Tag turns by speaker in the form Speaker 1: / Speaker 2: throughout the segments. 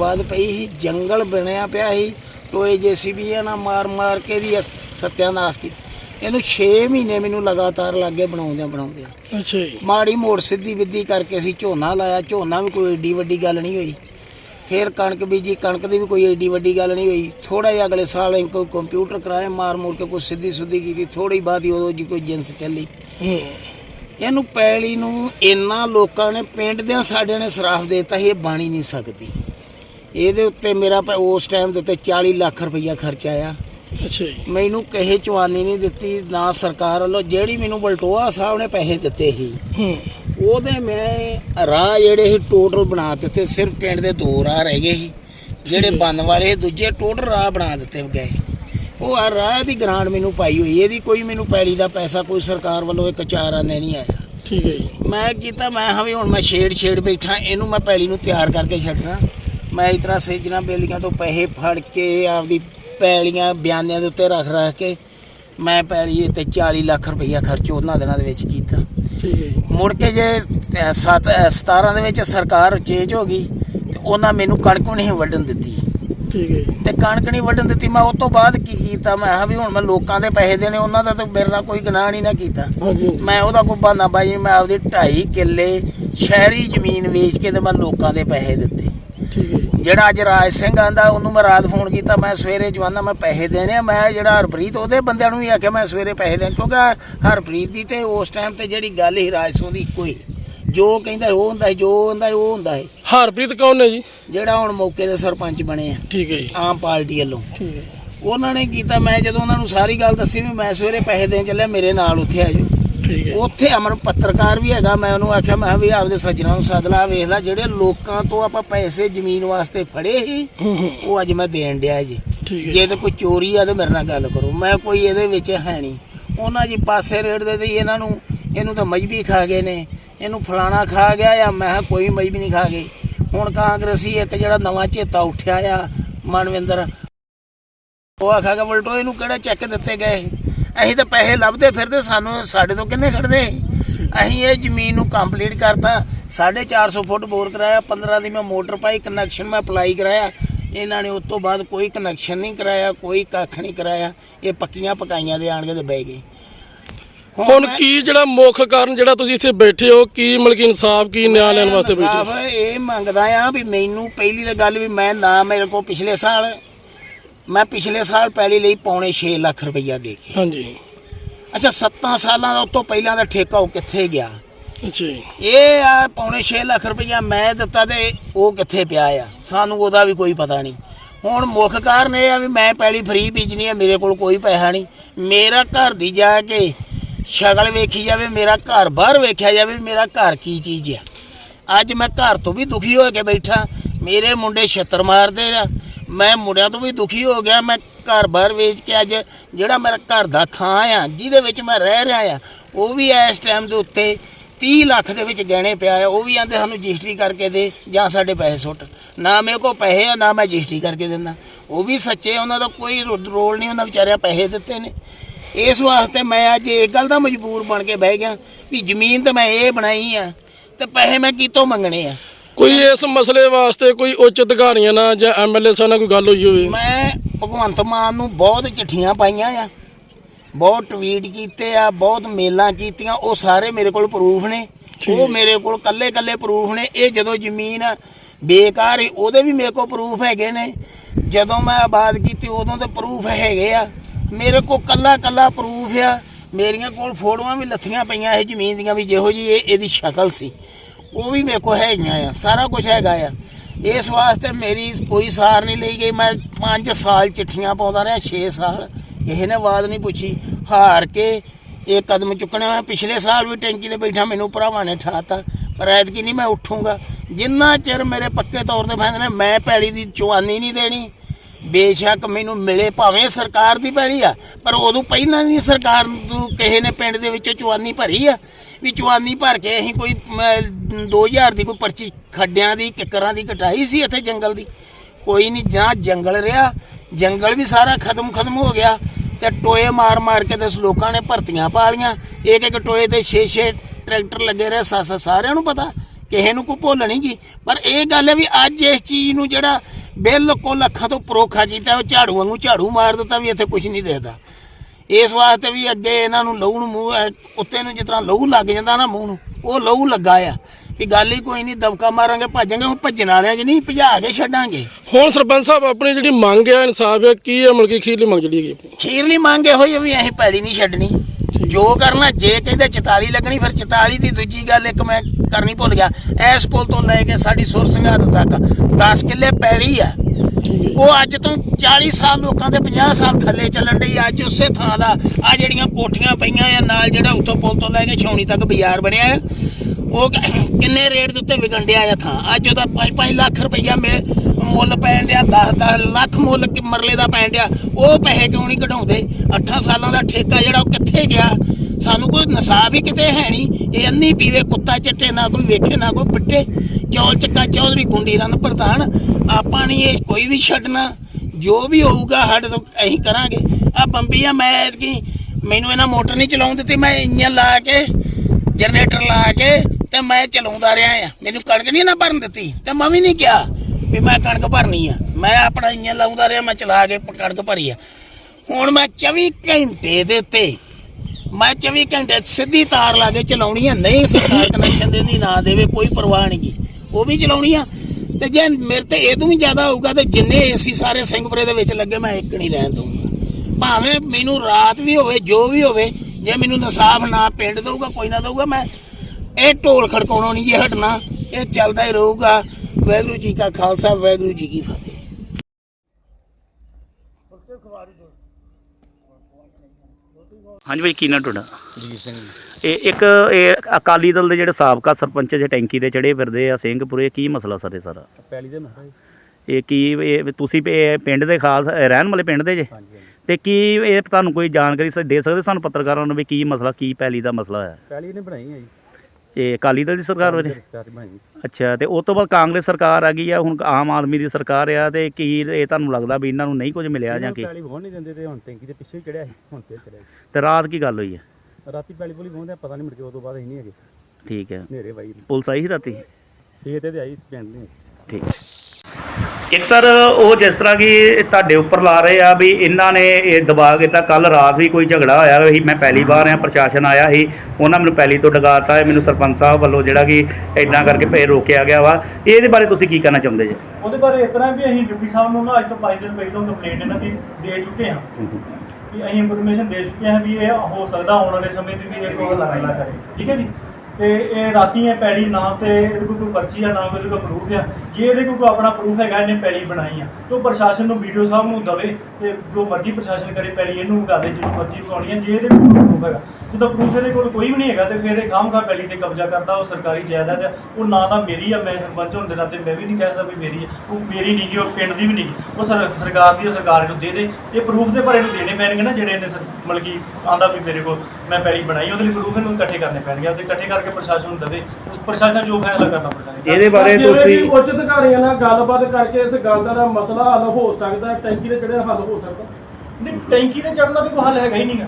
Speaker 1: ਬੇਵਾਦ ਪਈ ਸੀ ਜੰਗਲ ਬਣਿਆ ਪਿਆ ਸੀ ਟੋਏ ਜੇਸੀਬੀਆਂ ਨਾਲ ਮਾਰ ਮਾਰ ਕੇ ਦੀ ਸਤਿਆਨਾਸ਼ ਕੀਤੀ ਇਹਨੂੰ 6 ਮਹੀਨੇ ਮੈਨੂੰ ਲਗਾਤਾਰ ਲੱਗੇ ਬਣਾਉਂਦਿਆਂ ਬਣਾਉਂਦਿਆਂ।
Speaker 2: ਅੱਛਾ ਜੀ।
Speaker 1: ਮਾੜੀ ਮੋੜ ਸਿੱਧੀ ਵਿੱਧੀ ਕਰਕੇ ਅਸੀਂ ਝੋਨਾ ਲਾਇਆ ਝੋਨਾ ਵੀ ਕੋਈ ਏਡੀ ਵੱਡੀ ਗੱਲ ਨਹੀਂ ਹੋਈ। ਫਿਰ ਕਣਕ ਬੀਜੀ ਕਣਕ ਦੀ ਵੀ ਕੋਈ ਏਡੀ ਵੱਡੀ ਗੱਲ ਨਹੀਂ ਹੋਈ। ਥੋੜਾ ਜਿਹਾ ਅਗਲੇ ਸਾਲ ਅਸੀਂ ਕੋਈ ਕੰਪਿਊਟਰ ਕਰਾਇਆ ਮਾਰ ਮੋੜ ਕੇ ਕੋਈ ਸਿੱਧੀ ਸੁੱਧੀ ਕੀਤੀ ਥੋੜੀ ਬਾਅਦ ਹੀ ਉਦੋਂ ਜੀ ਕੋਈ ਜਿੰਸ ਚੱਲੀ। ਇਹਨੂੰ ਪੈਲੀ ਨੂੰ ਇੰਨਾ ਲੋਕਾਂ ਨੇ ਪਿੰਡ ਦੇ ਸਾਡੇ ਨੇ ਸਰਾਫ ਦੇਤਾ ਇਹ ਬਾਣੀ ਨਹੀਂ ਸਕਦੀ। ਇਹਦੇ ਉੱਤੇ ਮੇਰਾ ਪ- ਉਸ ਟਾਈਮ ਦੇ ਉੱਤੇ 40 ਲੱਖ ਰੁਪਈਆ ਖਰਚ ਆਇਆ।
Speaker 2: ਅੱਛਾ ਜੀ।
Speaker 1: ਮੈਨੂੰ ਕਹੇ ਚਵਾਨੀ ਨਹੀਂ ਦਿੱਤੀ ਨਾ ਸਰਕਾਰ ਵੱਲੋਂ। ਜਿਹੜੀ ਮੈਨੂੰ ਬਲਟੋਆ ਸਾਹਿਬ ਨੇ ਪੈਸੇ ਦਿੱਤੇ ਸੀ
Speaker 2: ਹੂੰ।
Speaker 1: ਉਹਦੇ ਮੈਂ ਰਾਹ ਜਿਹੜੇ ਸੀ ਟੋਟਲ ਬਣਾ ਦਿੱਤੇ। ਸਿਰਫ ਪਿੰਡ ਦੇ ਦੋ ਰਾਹ ਰਹਿ ਗਏ ਸੀ ਜਿਹੜੇ ਬੰਨ ਵਾਲੇ ਸੀ, ਦੂਜੇ ਟੋਟਲ ਰਾਹ ਬਣਾ ਦਿੱਤੇ ਗਏ। ਉਹ ਆ ਰਾਹ ਦੀ ਗ੍ਰਾਂਟ ਮੈਨੂੰ ਪਾਈ ਹੋਈ ਇਹਦੀ ਕੋਈ ਮੈਨੂੰ ਪੈਲੀ ਦਾ ਪੈਸਾ ਕੋਈ ਸਰਕਾਰ ਵੱਲੋਂ ਇੱਕ ਚਾਰਾ ਨੇ ਨਹੀਂ ਆਇਆ।
Speaker 2: ਠੀਕ ਹੈ ਜੀ।
Speaker 1: ਮੈਂ ਕੀਤਾ ਮੈਂ ਹਾਂ ਵੀ ਹੁਣ ਮੈਂ ਛੇੜ ਛੇੜ ਬੈਠਾ ਇਹਨੂੰ ਮੈਂ ਪੈਲੀ ਨੂੰ ਤਿਆਰ ਕਰਕੇ ਛੱਡਣਾ। ਮੈਂ ਇਸ ਤਰ੍ਹਾਂ ਸੇਜਣਾ ਬੇਲੀਆਂ ਤੋਂ ਪੈਸੇ ਫੜ ਕੇ ਆਪਦੀ ਪੈਲੀਆਂ ਬਿਆਨਿਆਂ ਦੇ ਉੱਤੇ ਰੱਖ ਰੱਖ ਕੇ ਮੈਂ ਪੈਲੀ ਤੇ 40 ਲੱਖ ਰੁਪਈਆ ਖਰਚ ਉਹਨਾਂ ਦਿਨਾਂ ਦੇ ਵਿੱਚ ਕੀਤਾ।
Speaker 2: ਠੀਕ ਹੈ ਜੀ।
Speaker 1: ਮੁੜ ਕੇ ਜੇ 7 17 ਦੇ ਵਿੱਚ ਸਰਕਾਰ ਚੇਂਜ ਹੋ ਗਈ ਤੇ ਉਹਨਾਂ ਮੈਨੂੰ ਕਣਕ ਨਹੀਂ ਵੱਢਣ ਦਿੱਤੀ।
Speaker 2: ਠੀਕ ਹੈ ਜੀ।
Speaker 1: ਤੇ ਕਣਕ ਨਹੀਂ ਵੱਢਣ ਦਿੱਤੀ ਮੈਂ ਉਸ ਤੋਂ ਬਾਅਦ ਕੀ ਕੀਤਾ? ਮੈਂ ਕਿਹਾ ਵੀ ਹੁਣ ਮੈਂ ਲੋਕਾਂ ਦੇ ਪੈਸੇ ਦੇਣੇ ਉਹਨਾਂ ਦਾ ਤਾਂ ਮੇਰੇ ਨਾਲ ਕੋਈ ਗੁਨਾਹ ਨਹੀਂ ਨਾ ਕੀਤਾ। ਮੈਂ ਉਹਦਾ ਕੋਈ ਬਹਾਨਾ ਬਾਈ ਮੈਂ ਆਪਦੀ 2.5 ਕਿੱਲੇ ਸ਼ਹਿਰੀ ਜ਼ਮੀਨ ਵੇਚ ਕੇ ਤੇ ਮੈਂ ਲੋਕਾਂ ਦੇ ਪੈਸੇ ਦਿੱਤੇ। ਜਿਹੜਾ ਅੱਜ ਰਾਜ ਸਿੰਘ ਆਂਦਾ ਉਹਨੂੰ ਮੈਂ ਰਾਤ ਫੋਨ ਕੀਤਾ ਮੈਂ ਸਵੇਰੇ ਜਵਾਨਾ ਮੈਂ ਪੈਸੇ ਦੇਣੇ ਆ ਮੈਂ ਜਿਹੜਾ ਹਰਪ੍ਰੀਤ ਉਹਦੇ ਬੰਦਿਆਂ ਨੂੰ ਵੀ ਆਖਿਆ ਮੈਂ ਸਵੇਰੇ ਪੈਸੇ ਦੇਣ ਕਿਉਂਕਿ ਹਰਪ੍ਰੀਤ ਦੀ ਤੇ ਉਸ ਟਾਈਮ ਤੇ ਜਿਹੜੀ ਗੱਲ ਸੀ ਰਾਜ ਸਿੰਘ ਦੀ ਇੱਕੋ ਹੀ। ਜੋ ਕਹਿੰਦਾ ਉਹ ਹੁੰਦਾ ਸੀ, ਜੋ ਹੁੰਦਾ ਉਹ ਹੁੰਦਾ ਹੈ
Speaker 2: ਹਰਪ੍ਰੀਤ ਕੌਣ ਨੇ ਜੀ?
Speaker 1: ਜਿਹੜਾ ਹੁਣ ਮੌਕੇ ਦੇ ਸਰਪੰਚ ਬਣੇ ਆ।
Speaker 2: ਠੀਕ ਹੈ ਜੀ।
Speaker 1: ਆਮ ਪਾਰਟੀ ਵੱਲੋਂ।
Speaker 2: ਠੀਕ ਹੈ।
Speaker 1: ਉਹਨਾਂ ਨੇ ਕੀਤਾ ਮੈਂ ਜਦੋਂ ਉਹਨਾਂ ਨੂੰ ਸਾਰੀ ਗੱਲ ਦੱਸੀ ਵੀ ਮੈਂ ਸਵੇਰੇ ਪੈਸੇ ਦੇਣ ਚੱਲਿਆ ਮੇਰੇ ਨਾਲ ਉੱਥੇ ਆ ਜਾਓ।
Speaker 2: ਹੈ
Speaker 1: ਉੱਥੇ ਅਮਰ ਪੱਤਰਕਾਰ ਵੀ ਹੈਗਾ ਮੈਂ ਉਹਨੂੰ ਆਖਿਆ ਮੈਂ ਵੀ ਆਪਦੇ ਸੱਜਣਾ ਨੂੰ ਸੱਦ ਲਾ ਵੇਖ ਲੈ ਜਿਹੜੇ ਲੋਕਾਂ ਤੋਂ ਆਪਾਂ ਪੈਸੇ ਜ਼ਮੀਨ ਵਾਸਤੇ ਫੜੇ ਸੀ ਉਹ ਅੱਜ ਮੈਂ ਦੇਣ ਡਿਆ ਜੀ। ਜੇ ਤੇ ਕੋਈ ਚੋਰੀ ਆ ਤੇ ਮੇਰੇ ਨਾਲ ਗੱਲ ਕਰੋ ਮੈਂ ਕੋਈ ਇਹਦੇ ਵਿੱਚ ਹੈ ਨਹੀਂ। ਉਹਨਾਂ ਜੀ ਪਾਸੇ ਰੇੜ ਦੇ ਤੇ ਇਹਨਾਂ ਨੂੰ ਇਹਨੂੰ ਤਾਂ ਮਜਬੀ ਖਾ ਗਏ ਨੇ ਇਹਨੂੰ ਫਲਾਣਾ ਖਾ ਗਿਆ ਜਾਂ ਮੈਂ ਕੋਈ ਮਜਬੀ ਨਹੀਂ ਖਾ ਗਈ ਹੁਣ ਕਾਂਗਰਸੀ ਇੱਕ ਜਿਹੜਾ ਨਵਾਂ ਚੇਤਾ ਉੱਠਿਆ ਆ ਮਨਵਿੰਦਰ ਉਹ ਆਖਾਗਾ ਵਲਟੋ ਇਹਨੂੰ ਕਿਹੜਾ ਚੈੱਕ ਦਿੱਤੇ ਗਏ ਅਸੀਂ ਤਾਂ ਪੈਸੇ ਲੱਭਦੇ ਫਿਰਦੇ ਸਾਨੂੰ ਸਾਡੇ ਤੋਂ ਕਿੰਨੇ ਖੜਦੇ ਅਸੀਂ ਇਹ ਜ਼ਮੀਨ ਨੂੰ ਕੰਪਲੀਟ ਕਰਤਾ। 450 ਫੁੱਟ ਬੋਰ ਕਰਾਇਆ 15 ਦੀ ਮੈਂ ਮੋਟਰ ਪਾਈ ਕਨੈਕਸ਼ਨ ਮੈਂ ਅਪਲਾਈ ਕਰਾਇਆ। ਇਹਨਾਂ ਨੇ ਉਸ ਤੋਂ ਬਾਅਦ ਕੋਈ ਕਨੈਕਸ਼ਨ ਨਹੀਂ ਕਰਾਇਆ ਕੋਈ ਕੱਖ ਨਹੀਂ ਕਰਾਇਆ। ਇਹ ਪੱਕੀਆਂ ਪਕਾਈਆਂ ਦੇ ਆਣ ਕੇ ਤੇ ਬਹਿ ਗਏ।
Speaker 2: ਹੁਣ ਕੀ ਜਿਹੜਾ ਮੁੱਖ ਕਾਰਨ ਜਿਹੜਾ ਤੁਸੀਂ ਇੱਥੇ ਬੈਠੇ ਹੋ ਕੀ ਮਤਲਬ ਕਿ ਇਨਸਾਫ ਕੀ ਨਿਆਂ ਲੈਣ ਵਾਸਤੇ ਬੈਠੇ ਹੋ?
Speaker 1: ਇਹ ਮੰਗਦਾ ਆ ਵੀ ਮੈਨੂੰ ਪਹਿਲੀ ਤਾਂ ਗੱਲ ਵੀ ਮੈਂ ਨਾ ਮੇਰੇ ਕੋਲ ਪਿਛਲੇ ਸਾਲ ਮੈਂ ਪਿਛਲੇ ਸਾਲ ਪਹਿਲੀ ਲਈ ਪੌਣੇ 6 ਲੱਖ ਰੁਪਈਆ ਦੇ ਕੇ
Speaker 2: ਹਾਂਜੀ।
Speaker 1: ਅੱਛਾ 7 ਸਾਲਾਂ ਦਾ ਉਸ ਤੋਂ ਪਹਿਲਾਂ ਦਾ ਠੇਕਾ ਉਹ ਕਿੱਥੇ ਗਿਆ?
Speaker 2: ਅੱਛਾ
Speaker 1: ਇਹ ਆ ਪੌਣੇ 6 ਲੱਖ ਰੁਪਈਆ ਮੈਂ ਦਿੱਤਾ ਤੇ ਉਹ ਕਿੱਥੇ ਪਿਆ ਆ? ਸਾਨੂੰ ਉਹਦਾ ਵੀ ਕੋਈ ਪਤਾ ਨਹੀਂ। ਹੁਣ ਮੁੱਖ ਕਾਰਨ ਇਹ ਆ ਵੀ ਮੈਂ ਪਹਿਲੀ ਫਰੀ ਬੀਜਣੀ ਆ ਮੇਰੇ ਕੋਲ ਕੋਈ ਪੈਸਾ ਨਹੀਂ। ਮੇਰਾ ਘਰ ਦੀ ਜਾ ਕੇ ਸ਼ਕਲ ਵੇਖੀ ਜਾਵੇ ਮੇਰਾ ਘਰ ਬਾਹਰ ਵੇਖਿਆ ਜਾਵੇ ਮੇਰਾ ਘਰ ਕੀ ਚੀਜ਼ ਆ। ਅੱਜ ਮੈਂ ਘਰ ਤੋਂ ਵੀ ਦੁਖੀ ਹੋ ਕੇ ਬੈਠਾ। ਮੇਰੇ ਮੁੰਡੇ ਛੱਤਰ ਮਾਰਦੇ ਆ। ਮੈਂ ਮੁੰਡਿਆਂ ਤੋਂ ਵੀ ਦੁਖੀ ਹੋ ਗਿਆ, ਮੈਂ ਘਰ ਬਾਹਰ ਵੇਚ ਕੇ ਅੱਜ ਜਿਹੜਾ ਮੇਰਾ ਘਰ ਦਾ ਥਾਂ ਆ, ਜਿਹਦੇ ਵਿੱਚ ਮੈਂ ਰਹਿ ਰਿਹਾ ਆ, ਉਹ ਵੀ ਇਸ ਟਾਈਮ ਦੇ ਉੱਤੇ 30 ਲੱਖ ਦੇ ਵਿੱਚ ਗਹਿਣੇ ਪਿਆ ਆ, ਉਹ ਵੀ ਆਂਦੇ ਸਾਨੂੰ ਰਜਿਸਟਰੀ ਕਰਕੇ ਦੇ ਜਾਂ ਸਾਡੇ ਪੈਸੇ ਸੁੱਟ। ਨਾ ਮੇਰੇ ਕੋਲ ਪੈਸੇ ਆ, ਨਾ ਮੈਂ ਰਜਿਸਟਰੀ ਕਰਕੇ ਦਿੰਦਾ। ਉਹ ਵੀ ਸੱਚੇ ਉਹਨਾਂ ਦਾ ਕੋਈ ਰੋ- ਰੋਲ ਨਹੀਂ, ਉਹਨਾਂ ਵਿਚਾਰਿਆ ਪੈਸੇ ਦਿੱਤੇ ਨੇ। ਇਸ ਵਾਸਤੇ ਮੈਂ ਅੱਜ ਇਹ ਗੱਲ ਦਾ ਮਜਬੂਰ ਬਣ ਕੇ ਬਹਿ ਗਿਆ ਵੀ ਜ਼ਮੀਨ ਤਾਂ ਮੈਂ ਇਹ ਬਣਾਈ ਆ, ਤੇ ਪੈਸੇ ਮੈਂ ਕਿਤੋਂ ਮੰਗਣੇ ਆ?
Speaker 2: ਕੋਈ ਇਸ ਮਸਲੇ ਵਾਸਤੇ ਕੋਈ ਉੱਚ ਅਧਿਕਾਰੀਆਂ ਨਾਲ ਜਾਂ ਐਮਐਲਏ ਸਾਹਿਬ ਨਾਲ ਕੋਈ ਗੱਲ ਹੋਈ ਹੋਵੇ?
Speaker 1: ਮੈਂ ਭਗਵੰਤ ਮਾਨ ਨੂੰ ਬਹੁਤ ਚਿੱਠੀਆਂ ਪਾਈਆਂ ਆ। ਬਹੁਤ ਟਵੀਟ ਕੀਤੇ ਆ ਬਹੁਤ ਮੇਲਾਂ ਕੀਤੀਆਂ ਉਹ ਸਾਰੇ ਮੇਰੇ ਕੋਲ ਪ੍ਰੂਫ ਨੇ। ਉਹ ਮੇਰੇ ਕੋਲ ਕੱਲੇ ਕੱਲੇ ਪ੍ਰੂਫ ਨੇ। ਇਹ ਜਦੋਂ ਜ਼ਮੀਨ ਬੇਕਾਰ ਸੀ ਉਹਦੇ ਵੀ ਮੇਰੇ ਕੋਲ ਪ੍ਰੂਫ ਹੈਗੇ ਨੇ। ਜਦੋਂ ਮੈਂ ਆਬਾਦ ਕੀਤੀ ਉਦੋਂ ਤੇ ਪ੍ਰੂਫ ਹੈਗੇ ਆ। ਮੇਰੇ ਕੋਲ ਕੱਲਾ ਕੱਲਾ ਪ੍ਰੂਫ ਆ। ਮੇਰੀਆਂ ਕੋਲ ਫੋਟੋਆਂ ਵੀ ਲੱਥੀਆਂ ਪਈਆਂ ਇਹ ਜ਼ਮੀਨ ਦੀਆਂ ਵੀ ਜਿਹੋ ਜੀ ਇਹ ਇਹਦੀ ਸ਼ਕਲ ਸੀ। ਉਹ ਵੀ ਮੇਰੇ ਕੋਲ ਹੈਗੀਆਂ ਆ, ਸਾਰਾ ਕੁਝ ਹੈਗਾ ਆ। ਇਸ ਵਾਸਤੇ ਮੇਰੀ ਕੋਈ ਸਾਰ ਨਹੀਂ ਲਈ ਗਈ। ਮੈਂ 5 ਸਾਲ ਚਿੱਠੀਆਂ ਪਾਉਂਦਾ ਰਿਹਾ 6 ਸਾਲ। ਕਿਸੇ ਨੇ ਆਵਾਜ਼ ਨਹੀਂ ਪੁੱਛੀ। ਹਾਰ ਕੇ ਇਹ ਕਦਮ ਚੁੱਕਣਾ ਮੈਂ ਪਿਛਲੇ ਸਾਲ ਵੀ ਟੈਂਕੀ ਤੇ ਬੈਠਾ, ਮੈਨੂੰ ਭਰਾਵਾਂ ਨੇ ਠਾਤਾ। ਪਰ ਐਤਕੀ ਨਹੀਂ ਮੈਂ ਉੱਠੂੰਗਾ। ਜਿੰਨਾ ਚਿਰ ਮੇਰੇ ਪੱਕੇ ਤੌਰ ਤੇ ਫੈਸਲੇ, ਮੈਂ ਪੈੜੀ ਦੀ ਚੁਆਨੀ ਨਹੀਂ ਦੇਣੀ। ਬੇਸ਼ੱਕ ਮੈਨੂੰ ਮਿਲੇ ਭਾਵੇਂ ਸਰਕਾਰ ਦੀ ਪੈੜੀ ਆ, ਪਰ ਉਦੋਂ ਪਹਿਲਾਂ ਨਹੀਂ ਸਰਕਾਰ ਨੂੰ ਕਿਸੇ ਨੇ ਪਿੰਡ ਦੇ ਵਿੱਚ ਚੁਆਨੀ ਭਰੀ ਆ। ਵੀ ਚੁਆਨੀ ਭਰ ਕੇ ਅਸੀਂ ਕੋਈ ਮ, 2000 ਦੀ ਕੋਈ ਪਰਚੀ ਖੱਡਿਆਂ ਦੀ ਕਿੱਕਰਾਂ ਦੀ ਕਟਾਈ ਸੀ ਇੱਥੇ ਜੰਗਲ ਦੀ। ਕੋਈ ਨਹੀਂ ਜਾਂ ਜੰਗਲ ਰਿਹਾ ਜੰਗਲ ਵੀ ਸਾਰਾ ਖਤਮ ਖਤਮ ਹੋ ਗਿਆ ਤੇ ਟੋਏ ਮਾਰ ਮਾਰ ਕੇ ਤੇ ਲੋਕਾਂ ਨੇ ਭਰਤੀਆਂ ਪਾ ਲੀਆਂ ਇੱਕ ਇੱਕ ਟੋਏ ਤੇ 6-6 ਟਰੈਕਟਰ ਲੱਗੇ ਰਹੇ ਸੱਸ ਸਾਰਿਆਂ ਨੂੰ ਪਤਾ ਕਿਸੇ ਨੂੰ ਕੋਈ ਭੁੱਲ ਨਹੀਂ ਗਈ। ਪਰ ਇਹ ਗੱਲ ਹੈ ਵੀ ਅੱਜ ਇਸ ਚੀਜ਼ ਨੂੰ ਜਿਹੜਾ ਬਿਲਕੁਲ ਅੱਖਾਂ ਤੋਂ ਪਰੋਖਾ ਕੀਤਾ ਉਹ ਝਾੜੂ ਵਾਂਗੂ ਝਾੜੂ ਮਾਰ ਦਿੱਤਾ ਵੀ ਇੱਥੇ ਕੁਝ ਨਹੀਂ ਦਿਖਦਾ। ਇਸ ਵਾਸਤੇ ਵੀ ਅੱਗੇ ਇਹਨਾਂ ਨੂੰ ਲਹੂ ਨੂੰ ਮੂੰਹ ਕੁੱਤੇ ਨੂੰ ਜਿਸ ਤਰ੍ਹਾਂ ਲਹੂ ਲੱਗ ਜਾਂਦਾ ਨਾ ਮੂੰਹ ਨੂੰ ਉਹ ਲਹੂ ਲੱਗਾ ਆ। ਵੀ ਗੱਲ ਹੀ ਕੋਈ ਨਹੀਂ ਦਬਕਾ ਮਾਰਾਂਗੇ ਭੱਜਾਂਗੇ ਹੁਣ ਭੱਜਣ ਵਾਲਿਆਂ 'ਚ ਨਹੀਂ ਭਜਾ ਕੇ ਛੱਡਾਂਗੇ।
Speaker 2: ਹੁਣ ਸਰਪੰਚ ਸਾਹਿਬ ਆਪਣੀ ਜਿਹੜੀ ਮੰਗ ਹੈ ਇਨਸਾਫ ਹੈ ਕੀ ਹੈ ਮਤਲਬ ਕਿ ਅਖੀਰਲੀ ਮੰਗ ਜਿਹੜੀ ਹੈਗੀ?
Speaker 1: ਖੀਰਲੀ ਮੰਗ ਇਹੋ ਹੀ ਵੀ ਅਸੀਂ ਪੈੜੀ ਨਹੀਂ ਛੱਡਣੀ। ਜੋ ਕਰਨਾ ਜੇ ਕਹਿੰਦੇ 44 ਲੱਗਣੀ ਫਿਰ 44 ਦੀ ਦੂਜੀ ਗੱਲ ਇੱਕ ਮੈਂ ਕਰਨੀ ਭੁੱਲ ਗਿਆ। ਐਸ ਪੁਲ ਤੋਂ ਲੈ ਕੇ ਸਾਡੀ ਸੁਰ ਸਿੰਘਾਤ ਤੱਕ 10 ਕਿੱਲੇ ਪੈੜੀ ਆ। ਉਹ ਅੱਜ ਤੋਂ 40 ਸਾਲ, ਲੋਕਾਂ ਦੇ 50 ਸਾਲ ਥੱਲੇ ਚੱਲਣ ਡਈ, ਅੱਜ ਉਸੇ ਥਾਂ ਦਾ ਆ ਜਿਹੜੀਆਂ ਕੋਠੀਆਂ ਪਈਆਂ ਆ, ਨਾਲ ਜਿਹੜਾ ਉੱਥੋਂ ਪੁਲ ਤੋਂ ਲੈ ਕੇ ਛਾਉਣੀ ਤੱਕ ਬਾਜ਼ਾਰ ਬਣਿਆ ਆ, ਉਹ ਕਿੰਨੇ ਰੇਟ ਦੇ ਉੱਤੇ ਵਿਕਣ ਡਿਆ ਆ ਥਾਂ? ਅੱਜ ਉਹਦਾ 5-5 ਲੱਖ ਰੁਪਈਆ ਮੇ, ਮੁੱਲ ਪੈਣ ਡਿਆ 10-10 ਲੱਖ ਮੁੱਲ ਕਿ ਮਰਲੇ ਦਾ ਪੈਣ ਡਿਆ, ਉਹ ਪੈਸੇ ਕਿਉਂ ਨਹੀਂ ਕਢਾਉਂਦੇ? 8 ਸਾਲਾਂ ਦਾ ਠੇਕਾ ਜਿਹੜਾ ਉਹ ਕਿੱਥੇ ਗਿਆ? ਸਾਨੂੰ ਕੋਈ ਨਸਾ ਵੀ ਕਿਤੇ ਹੈ ਨਹੀਂ। ਇਹ ਅੰਨੀ ਪੀਵੇ, ਕੁੱਤਾ ਚੱਟੇ ਨਾ ਕੋਈ ਵੇਖੇ, ਨਾ ਕੋਈ ਪਿੱਟੇ। ਚੌਲ ਚੱਕਾ ਚੌਧਰੀ ਗੁੰਡੀ ਰੰਨ ਪ੍ਰਧਾਨ, ਆਪਾਂ ਨਹੀਂ ਇਹ ਕੋਈ ਵੀ ਛੱਡਣਾ। ਜੋ ਵੀ ਹੋਊਗਾ, ਸਾਡੇ ਤੋਂ ਅਸੀਂ ਕਰਾਂਗੇ। ਆ ਬੰਬੀ ਆ ਮੈਂ ਐਤਕੀ ਮੈਨੂੰ ਇਹਨਾਂ ਮੋਟਰ ਨਹੀਂ ਚਲਾਉਣ ਦਿੱਤੀ, ਮੈਂ ਇੰਜਨ ਲਾ ਕੇ, ਜਨਰੇਟਰ ਲਾ ਕੇ ਤੇ ਮੈਂ ਚਲਾਉਂਦਾ ਰਿਹਾ ਆ। ਮੈਨੂੰ ਕਣਕ ਨਹੀਂ ਨਾ ਭਰਨ ਦਿੱਤੀ ਤੇ ਮੈਂ ਵੀ ਨਹੀਂ ਕਿਹਾ ਵੀ ਮੈਂ ਕਣਕ ਭਰਨੀ ਆ। ਮੈਂ ਆਪਣਾ ਇੰਜਨ ਲਾਉਂਦਾ ਰਿਹਾ, ਮੈਂ ਚਲਾ ਕੇ ਕਣਕ ਭਰੀ ਆ। ਹੁਣ ਮੈਂ 24 ਘੰਟੇ ਦੇ ਉੱਤੇ ਮੈਂ 24 ਘੰਟੇ ਸਿੱਧੀ ਤਾਰ ਲਾ ਕੇ ਚਲਾਉਣੀ ਆ, ਨਹੀਂ ਸਰਕਾਰ ਕਨੈਕਸ਼ਨ ਦੇਣੀ, ਨਾ ਦੇਵੇ, ਕੋਈ ਪਰਵਾਹ ਨਹੀਂ ਗੀ। ਉਹ ਵੀ ਚਲਾਉਣੀ ਆ। ਤੇ ਜੇ ਮੇਰੇ ਤੇ ਇਹ ਤੋਂ ਵੀ ਜ਼ਿਆਦਾ ਹੋਊਗਾ ਤੇ ਜਿੰਨੇ ਏਸੀ ਸਾਰੇ ਸਿੰਘਪੁਰੇ ਦੇ ਵਿੱਚ ਲੱਗੇ, ਮੈਂ ਇੱਕ ਨਹੀਂ ਰਹਿਣ ਦਊਂਗਾ। ਭਾਵੇਂ ਮੈਨੂੰ ਰਾਤ ਵੀ ਹੋਵੇ, ਜੋ ਵੀ ਹੋਵੇ, ਜੇ ਮੈਨੂੰ ਨਸਾਬ ਨਾ ਪਿੰਡ ਦਊਗਾ, ਕੋਈ ਨਾ ਦਊਗਾ, ਮੈਂ ਇਹ ਢੋਲ ਖੜਕਾਉਣਾ ਨਹੀਂ ਜੇ ਹਟਣਾ। ਇਹ ਚੱਲਦਾ ਹੀ ਰਹੂਗਾ। ਵਾਹਿਗੁਰੂ ਜੀ ਕਾ ਖਾਲਸਾ, ਵਾਹਿਗੁਰੂ ਜੀ ਕੀ ਫਤਿਹ।
Speaker 3: ਹਾਂਜੀ ਭਾਈ ਕੀ ਨਾਂ ਤੁਹਾਡਾ? ਇਹ ਇੱਕ ਇਹ ਅਕਾਲੀ ਦਲ ਦੇ ਜਿਹੜੇ ਸਾਬਕਾ ਸਰਪੰਚ ਜੇ ਟੈਂਕੀ ਦੇ ਚੜੇ ਫਿਰਦੇ ਆ ਸਿੰਘਪੁਰੇ ਕੀ ਮਸਲਾ ਸਰ ਇਹ ਸਾਰਾ?
Speaker 4: ਪੈਲੀ ਦੇ ਮਸਲਾ ਜੀ।
Speaker 3: ਇਹ ਕੀ ਇਹ ਤੁਸੀਂ ਇਹ ਪਿੰਡ ਦੇ ਖਾਸ ਰਹਿਣ ਵਾਲੇ ਪਿੰਡ ਦੇ ਜੇ? ਤੇ ਕੀ ਇਹ ਤੁਹਾਨੂੰ ਕੋਈ ਜਾਣਕਾਰੀ ਦੇ ਸਕਦੇ ਸਾਨੂੰ ਪੱਤਰਕਾਰਾਂ ਨੂੰ ਵੀ ਕੀ ਮਸਲਾ ਕੀ ਪੈਲੀ ਦਾ ਮਸਲਾ ਹੈ
Speaker 4: ਪੈਲੀ ਨੇ ਬਣਾਈ ਹੈ ਜੀ।
Speaker 3: ਇਹ ਅਕਾਲੀ ਦਲ ਦੀ ਸਰਕਾਰ ਵਜੇ? ਅੱਛਾ ਤੇ ਉਸ ਤੋਂ ਬਾਅਦ ਕਾਂਗਰਸ ਸਰਕਾਰ ਆ ਗਈ ਆ ਹੁਣ ਆਮ ਆਦਮੀ ਦੀ ਸਰਕਾਰ ਆ ਤੇ ਕੀ ਇਹ ਤੁਹਾਨੂੰ ਲੱਗਦਾ ਵੀ ਇਹਨਾਂ ਨੂੰ ਨਹੀਂ ਕੁਝ ਮਿਲਿਆ ਜਾਂ ਕੀ?
Speaker 4: ਪੈਲੀ ਵਾਹੁਣ ਨਹੀਂ ਦਿੰਦੇ ਤੇ ਹੁਣ ਟੈਂਕੀ ਦੇ ਪਿੱਛੇ ਹੀ ਚੜਿਆ ਸੀ ਹੁਣ ਫੇਰ ਚੜਿਆ
Speaker 3: ਤੇ ਰਾਤ ਕੀ ਗੱਲ ਹੋਈ ਹੈ?
Speaker 4: ਰਾਤੀ ਪੈਲੀ ਪੋਲੀ ਵਾਹੁੰਦੇ ਪਤਾ ਨਹੀਂ ਮੁੜ ਕੇ ਉਦੋਂ ਬਾਅਦ ਅਸੀਂ ਨਹੀਂ ਹੈਗੇ।
Speaker 3: ਠੀਕ ਹੈ।
Speaker 4: ਹਨੇਰੇ ਬਾਈ।
Speaker 3: ਪੁਲਿਸ ਆਈ ਸੀ ਰਾਤੀ?
Speaker 4: ਤੇ ਤੇ ਆਈ ਪਿੰਡ ਨੇ
Speaker 3: ਠੀਕ। ਇੱਕ ਸਰ ਉਹ ਜਿਸ ਤਰ੍ਹਾਂ ਕਿ ਤੁਹਾਡੇ ਉੱਪਰ ਲਾ ਰਹੇ ਆ ਵੀ ਇਹਨਾਂ ਨੇ ਇਹ ਦਬਾ ਕੇ ਤਾਂ ਕੱਲ ਰਾਤ ਵੀ ਕੋਈ ਝਗੜਾ ਹੋਇਆ ਸੀ। ਮੈਂ ਪਹਿਲੀ ਵਾਰ ਆ ਪ੍ਰਸ਼ਾਸਨ ਆਇਆ ਸੀ। ਉਹਨਾਂ ਮੈਨੂੰ ਪਹਿਲੀ ਤੋਂ ਡਗਾਤਾ ਹੈ ਮੈਨੂੰ ਸਰਪੰਚ ਸਾਹਿਬ ਵੱਲੋਂ ਜਿਹੜਾ ਕਿ ਇਦਾਂ ਕਰਕੇ ਫੇਰ ਰੋਕਿਆ ਗਿਆ ਵਾ। ਇਹਦੇ ਬਾਰੇ ਤੁਸੀਂ ਕੀ ਕਹਿਣਾ ਚਾਹੁੰਦੇ ਜੀ?
Speaker 5: ਉਹਦੇ ਬਾਰੇ ਇਸ ਤਰ੍ਹਾਂ ਵੀ ਅਸੀਂ ਡਿਪਟੀ ਸਾਹਿਬ ਨੂੰ ਨਾ ਅੱਜ ਤੋਂ 5 ਦਿਨ ਪਹਿਲਾਂ ਕੰਪਲੇਂਟ ਇਹਨਾਂ ਦੀ ਦੇ ਚੁੱਕੇ ਹਾਂ। ਵੀ ਅਸੀਂ ਇਨਫੋਰਮੇਸ਼ਨ ਦੇ ਚੁੱਕੇ ਹਾਂ ਵੀ ਇਹ ਹੋ ਸਕਦਾ ਆਉਣ ਵਾਲੇ ਸਮੇਂ 'ਚ ਵੀ ਇਹ ਕੋਈ ਹੱਲਾ ਕਰੇ। ਠੀਕ ਹੈ ਜੀ? ਤੇ ਇਹ ਰਾਤੀ ਹੈ ਪੈਲੀ ਨਾ ਤੇ ਇਹਦੇ ਕੋਲ ਕੋਈ ਪਰਚੀ ਆ ਨਾ ਕੋਈ ਇਹਦੇ ਪ੍ਰੂਫ ਆ। ਜੇ ਇਹਦੇ ਕੋਲ ਕੋਈ ਆਪਣਾ ਪ੍ਰੂਫ ਹੈਗਾ ਇਹਨੇ ਪੈਲੀ ਬਣਾਈ ਆ। ਤੇ ਉਹ ਪ੍ਰਸ਼ਾਸਨ ਨੂੰ ਵੀਡੀਓ ਸਾਹਿਬ ਨੂੰ ਦਵੇ ਤੇ ਜੋ ਮਰਜ਼ੀ ਪ੍ਰਸ਼ਾਸਨ ਕਰੇ ਪੈਲੀ ਇਹਨੂੰ ਵਿਖਾ ਦੇ ਜਿਹਨੂੰ ਮਰਜ਼ੀ ਵਿਖਾਉਣੀ ਆ। ਜੇ ਇਹਦੇ ਕੋਲ ਪ੍ਰੂਫ ਹੈਗਾ ਜਦੋਂ ਪ੍ਰੂਫ ਇਹਦੇ ਕੋਲ ਕੋਈ ਵੀ ਨਹੀਂ ਹੈਗਾ ਤੇ ਫਿਰ ਇਹ ਖਾਮਖਾ ਪੈਲੀ ਤੇ ਕਬਜ਼ਾ ਕਰਦਾ ਉਹ ਸਰਕਾਰੀ ਜਾਇਦਾਦ ਆ। ਉਹ ਨਾ ਤਾਂ ਮੇਰੀ ਆ ਮੈਂ ਸਰਪੰਚ ਹੋਣ ਦੇ ਨਾਤੇ ਮੈਂ ਵੀ ਨਹੀਂ ਕਹਿ ਸਕਦਾ ਵੀ ਮੇਰੀ ਆ। ਉਹ ਮੇਰੀ ਨਹੀਂ ਗੀ ਉਹ ਪਿੰਡ ਦੀ ਵੀ ਨਹੀਂ ਗੀ। ਉਹ ਸਰਕਾਰ ਦੀ ਆ, ਸਰਕਾਰ ਨੂੰ ਦੇ ਦੇ। ਇਹ ਪ੍ਰੂਫ ਦੇ ਪਰ ਇਹਨੂੰ ਦੇਣੇ ਪੈਣਗੇ ਨਾ ਜਿਹੜੇ ਇਹਨੇ ਮਤਲਬ ਕਿ ਆਂਦਾ ਵੀ ਮੇਰੇ ਕੋਲ। ਮੈਂ ਪੈਲੀ ਬਣਾਈ ਉਹਦੇ ਲਈ ਪ੍ਰੂਫ ਇਹਨੂੰ ਇਕੱਠੇ ਕਰਨੇ ਪੈਣਗੇ ਤੇ ਇਕੱਠੇ ਕਰਕੇ ਪ੍ਰਸ਼ਾਸਨ ਨੂੰ ਦੇਵੇ ਉਸ ਪ੍ਰਸ਼ਾਸਨ ਜੋ ਫੈਸਲਾ ਕਰਨਾ ਪ੍ਰਸ਼ਾਸਨ
Speaker 3: ਇਹਦੇ ਬਾਰੇ ਤੁਸੀਂ
Speaker 2: ਉੱਚ ਅਧਿਕਾਰੀਆਂ ਨਾਲ ਗੱਲਬਾਤ ਕਰਕੇ ਇਸ ਗੱਲ ਦਾ ਮਸਲਾ ਹੱਲ ਹੋ ਸਕਦਾ ਹੈ, ਟੈਂਕੀ ਦੇ ਜਿਹੜੇ ਹੱਲ ਹੋ ਸਕਦਾ।
Speaker 5: ਨਹੀਂ ਟੈਂਕੀ ਤੇ ਚੜਨਾ ਤੇ ਕੋਈ ਹੱਲ ਹੈਗਾ ਹੀ ਨਹੀਂਗਾ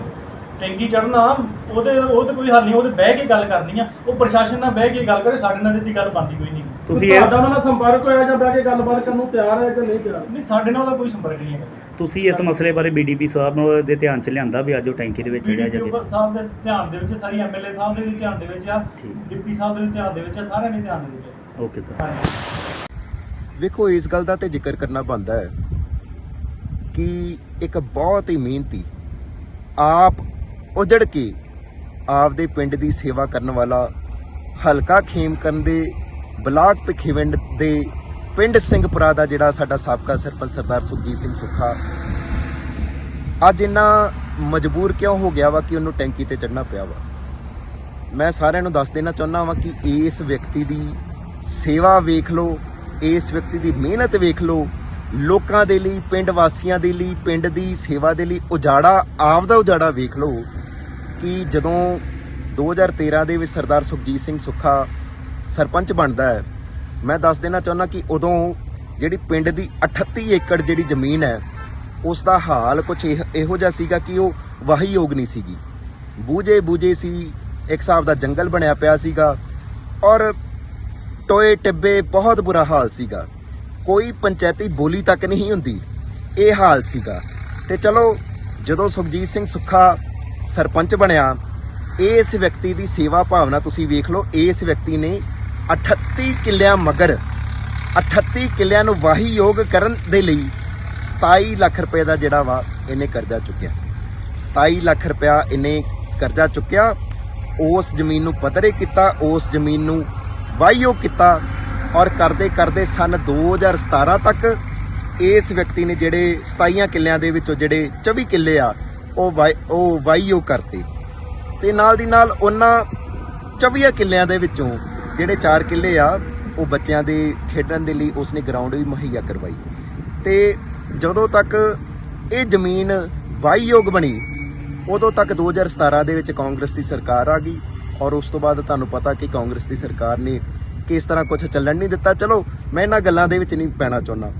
Speaker 5: ਟੈਂਕੀ ਚੜਨਾ ਉਹਦੇ ਉਹ ਤੇ ਕੋਈ ਹੱਲ ਨਹੀਂ ਉਹਦੇ ਬਹਿ ਕੇ ਗੱਲ ਕਰਨੀ ਆ। ਉਹ ਪ੍ਰਸ਼ਾਸਨ ਨਾਲ ਬਹਿ ਕੇ ਗੱਲ ਕਰੇ ਸਾਡੇ ਨਾਲ ਦੀ ਗੱਲ ਬਣਦੀ ਕੋਈ ਨਹੀਂ।
Speaker 3: ਤੁਸੀਂ ਇਹ
Speaker 2: ਤੁਹਾਡਾ ਉਹਨਾਂ ਨਾਲ ਸੰਪਰਕ ਹੋਇਆ ਜਾਂ ਬਹਿ ਕੇ ਗੱਲਬਾਤ ਕਰਨ ਨੂੰ ਤਿਆਰ ਹੈ ਜਾਂ ਨਹੀਂ ਤਿਆਰ?
Speaker 5: ਨਹੀਂ ਸਾਡੇ ਨਾਲ ਕੋਈ ਸੰਪਰਕ ਨਹੀਂ ਹੈਗਾ।
Speaker 3: ਤੁਸੀਂ ਇਸ ਮਸਲੇ ਬਾਰੇ ਬੀਡੀਪੀ ਸਾਹਿਬ ਨੂੰ ਦੇ ਧਿਆਨ ਚ ਲਿਆਂਦਾ ਵੀ ਅੱਜ ਉਹ ਟੈਂਕੀ ਦੇ ਵਿੱਚ ਜਿਹੜਾ ਜਾ
Speaker 5: ਸਾਹਿਬ ਦੇ ਧਿਆਨ ਦੇ ਵਿੱਚ ਸਾਰੀ ਐਮਐਲਏ ਸਾਹਿਬ ਦੇ ਵੀ ਧਿਆਨ ਦੇ ਵਿੱਚ ਆ
Speaker 3: ਠੀਕ।
Speaker 5: ਡਿਪਟੀ ਸਾਹਿਬ ਦੇ ਵੀ ਧਿਆਨ ਦੇ ਵਿੱਚ ਆ ਸਾਰਿਆਂ ਦੇ ਧਿਆਨ ਦੇ ਵਿੱਚ ਆ।
Speaker 3: ਓਕੇ ਸਰ
Speaker 5: ਹਾਂਜੀ।
Speaker 6: ਵੇਖੋ ਇਸ ਗੱਲ ਦਾ ਤੇ ਜ਼ਿਕਰ ਕਰਨਾ ਬਣਦਾ ਹੈ ਕਿ ਇੱਕ ਬਹੁਤ ਹੀ ਮਿਹਨਤੀ ਆਪ ਉਜੜ ਕੇ ਆਪਦੇ ਪਿੰਡ ਦੀ ਸੇਵਾ ਕਰਨ ਵਾਲਾ ਹਲਕਾ ਖੇਮਕਰਨ ਦੇ ਬਲਾਕ ਭਿੱਖੀਵਿੰਡ ਦੇ ਪਿੰਡ ਸਿੰਘਪੁਰਾ ਦਾ ਜਿਹੜਾ ਸਾਡਾ ਸਾਬਕਾ ਸਰਪੰਚ ਸਰਦਾਰ ਸੁਖਜੀਤ ਸਿੰਘ ਸੁੱਖਾ, ਅੱਜ ਇੰਨਾ ਮਜਬੂਰ ਕਿਉਂ ਹੋ ਗਿਆ ਵਾ ਕਿ ਉਹਨੂੰ ਟੈਂਕੀ ਤੇ ਚੜਨਾ ਪਿਆ ਵਾ? ਮੈਂ ਸਾਰਿਆਂ ਨੂੰ ਦੱਸ ਦੇਣਾ ਚਾਹੁੰਦਾ ਵਾਂ ਕਿ ਇਸ ਵਿਅਕਤੀ ਦੀ ਸੇਵਾ ਵੇਖ ਲਓ, ਇਸ ਵਿਅਕਤੀ ਦੀ ਮਿਹਨਤ ਵੇਖ ਲਓ, ਲੋਕਾਂ ਦੇ ਲਈ, ਪਿੰਡ ਵਾਸੀਆਂ ਦੇ ਲਈ, ਪਿੰਡ ਦੀ ਸੇਵਾ ਦੇ ਲਈ ਉਜਾੜਾ, ਆਪ ਦਾ ਉਜਾੜਾ ਵੇਖ ਲਓ ਕਿ ਜਦੋਂ 2013 ਦੇ ਵਿੱਚ ਸਰਦਾਰ ਸੁਖਜੀਤ ਸਿੰਘ ਸੁੱਖਾ ਸਰਪੰਚ ਬਣਦਾ ਹੈ। ਮੈਂ ਦੱਸ ਦੇਣਾ ਚਾਹੁੰਦਾ ਕਿ ਉਦੋਂ ਜਿਹੜੀ ਪਿੰਡ ਦੀ 38 ਏਕੜ ਜਿਹੜੀ ਜ਼ਮੀਨ ਹੈ ਉਸ ਦਾ ਹਾਲ ਕੁਝ ਇਹੋ ਜਿਹਾ ਸੀਗਾ ਕਿ ਉਹ ਵਾਹੀਯੋਗ ਨਹੀਂ ਸੀਗੀ। ਬੂਝੇ ਬੂਝੇ ਸੀ, ਇੱਕ ਹਿਸਾਬ ਦਾ ਜੰਗਲ ਬਣਿਆ ਪਿਆ ਸੀਗਾ ਔਰ ਟੋਏ ਟਿੱਬੇ ਬਹੁਤ ਬੁਰਾ ਹਾਲ ਸੀਗਾ। ਕੋਈ ਪੰਚਾਇਤੀ ਬੋਲੀ ਤੱਕ ਨਹੀਂ ਹੁੰਦੀ, ਇਹ ਹਾਲ ਸੀਗਾ। ਤੇ ਚਲੋ, ਜਦੋਂ ਸੁਖਜੀਤ ਸਿੰਘ ਸੁੱਖਾ ਸਰਪੰਚ ਬਣਿਆ, ਇਸ ਵਿਅਕਤੀ ਦੀ ਸੇਵਾ ਭਾਵਨਾ ਤੁਸੀਂ ਵੇਖ ਲਓ, ਇਸ ਵਿਅਕਤੀ ਨੇ 38 ਕਿੱਲਿਆਂ ਮਗਰ 38 ਕਿੱਲਿਆਂ ਨੂੰ ਵਾਹੀ ਯੋਗ ਕਰਨ ਦੇ ਲਈ 27 ਲੱਖ ਰੁਪਏ ਦਾ ਜਿਹੜਾ ਵਾ ਇਹਨੇ ਕਰਜ਼ਾ ਚੁੱਕਿਆ। 27 ਲੱਖ ਰੁਪਇਆ ਇਹਨੇ ਕਰਜ਼ਾ ਚੁੱਕਿਆ, ਉਸ ਜ਼ਮੀਨ ਨੂੰ ਪੱਧਰੇ ਕੀਤਾ, ਉਸ ਜ਼ਮੀਨ ਨੂੰ ਵਾਹੀਯੋਗ ਕੀਤਾ ਔਰ ਕਰਦੇ ਕਰਦੇ ਸਨ 2017 ਤੱਕ ਇਸ ਵਿਅਕਤੀ ਨੇ ਜਿਹੜੇ 27 ਕਿੱਲਿਆਂ ਦੇ ਵਿੱਚੋਂ ਜਿਹੜੇ 24 ਕਿੱਲੇ ਆ, ਉਹ ਵਾਈ- ਉਹ ਵਾਹੀਯੋਗ ਕਰਤੇ। ਤੇ ਨਾਲ ਦੀ ਨਾਲ ਉਹਨਾਂ 24 ਕਿੱਲਿਆਂ ਦੇ ਵਿੱਚੋਂ ਜਿਹੜੇ 4 ਕਿੱਲੇ ਆ, ਉਹ ਬੱਚਿਆਂ ਦੇ ਖੇਡਣ ਦੇ ਲਈ ਉਸਨੇ ਗਰਾਊਂਡ ਵੀ ਮੁਹੱਈਆ ਕਰਵਾਈ। ਤੇ ਜਦੋਂ ਤੱਕ ਇਹ ਜ਼ਮੀਨ ਵਾਹੀਯੋਗ ਬਣੀ, ਉਦੋਂ ਤੱਕ 2017 ਦੇ ਵਿੱਚ ਕਾਂਗਰਸ ਦੀ ਸਰਕਾਰ ਆ ਗਈ ਔਰ ਉਸ ਤੋਂ ਬਾਅਦ ਤੁਹਾਨੂੰ ਪਤਾ ਕਿ ਕਾਂਗਰਸ ਦੀ ਸਰਕਾਰ ਨੇ ਕਿਸ ਤਰ੍ਹਾਂ ਕੁਝ ਚੱਲਣ ਨਹੀਂ ਦਿੱਤਾ। ਚਲੋ, ਮੈਂ ਇਹਨਾਂ ਗੱਲਾਂ ਦੇ ਵਿੱਚ ਨਹੀਂ ਪੈਣਾ ਚਾਹੁੰਦਾ।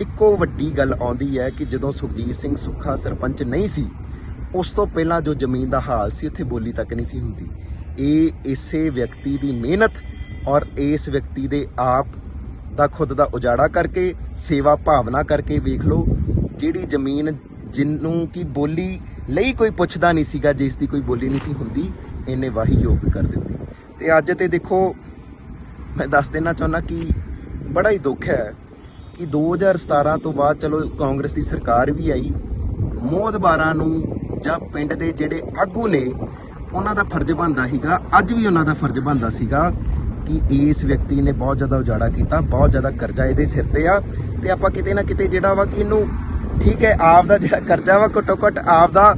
Speaker 6: ਇੱਕੋ ਵੱਡੀ ਗੱਲ ਆਉਂਦੀ ਹੈ ਕਿ ਜਦੋਂ ਸੁਖਜੀਤ ਸਿੰਘ ਸੁੱਖਾ ਸਰਪੰਚ ਨਹੀਂ ਸੀ, ਉਸ ਤੋਂ ਪਹਿਲਾਂ ਜੋ ਜ਼ਮੀਨ ਦਾ ਹਾਲ ਸੀ, ਉੱਥੇ ਬੋਲੀ ਤੱਕ ਨਹੀਂ ਸੀ ਹੁੰਦੀ। ਇਹ ਇਸੇ ਵਿਅਕਤੀ ਦੀ ਮਿਹਨਤ ਔਰ ਇਸ ਵਿਅਕਤੀ ਦੇ ਆਪ ਦਾ ਖੁਦ ਦਾ ਉਜਾੜਾ ਕਰਕੇ, ਸੇਵਾ ਭਾਵਨਾ ਕਰਕੇ ਵੇਖ ਲਓ, ਜਿਹੜੀ ਜ਼ਮੀਨ ਜਿਹਨੂੰ ਕੀ ਬੋਲੀ ਲਈ ਕੋਈ ਪੁੱਛਦਾ ਨਹੀਂ ਸੀਗਾ, ਜਿਸ ਦੀ ਕੋਈ ਬੋਲੀ ਨਹੀਂ ਸੀ ਹੁੰਦੀ, ਇਹਨੇ ਵਾਹੀ ਯੋਗ ਕਰ ਦਿੱਤੀ। ਤੇ ਅੱਜ ਤੇ ਦੇਖੋ, ਮੈਂ ਦੱਸ ਦੇਣਾ ਚਾਹੁੰਦਾ ਕਿ ਬੜਾ ਹੀ ਦੁੱਖ ਹੈ ਕਿ 2017 ਤੋਂ ਬਾਅਦ ਚਲੋ ਕਾਂਗਰਸ ਦੀ ਸਰਕਾਰ ਵੀ ਆਈ ਮੋਦਬਾਰਾਂ ਨੂੰ ਜਾਂ ਪਿੰਡ ਦੇ ਜਿਹੜੇ ਆਗੂ ਨੇ, ਉਹਨਾਂ ਦਾ ਫਰਜ਼ ਬਣਦਾ ਸੀਗਾ, ਅੱਜ ਵੀ ਉਹਨਾਂ ਦਾ ਫਰਜ਼ ਬਣਦਾ ਸੀਗਾ ਕਿ ਇਸ ਵਿਅਕਤੀ ਨੇ ਬਹੁਤ ਜ਼ਿਆਦਾ ਉਜਾੜਾ ਕੀਤਾ, ਬਹੁਤ ਜ਼ਿਆਦਾ ਕਰਜ਼ਾ ਇਹਦੇ ਸਿਰ ਤੇ ਆ ਤੇ ਆਪਾਂ ਕਿਤੇ ਨਾ ਕਿਤੇ ਜਿਹੜਾ ਵਾ ਕਿ ਇਹਨੂੰ ਠੀਕ ਹੈ, ਆਪ ਦਾ ਜਿਹੜਾ ਕਰਜ਼ਾ ਵਾ ਘੱਟੋ ਘੱਟ ਆਪ ਦਾ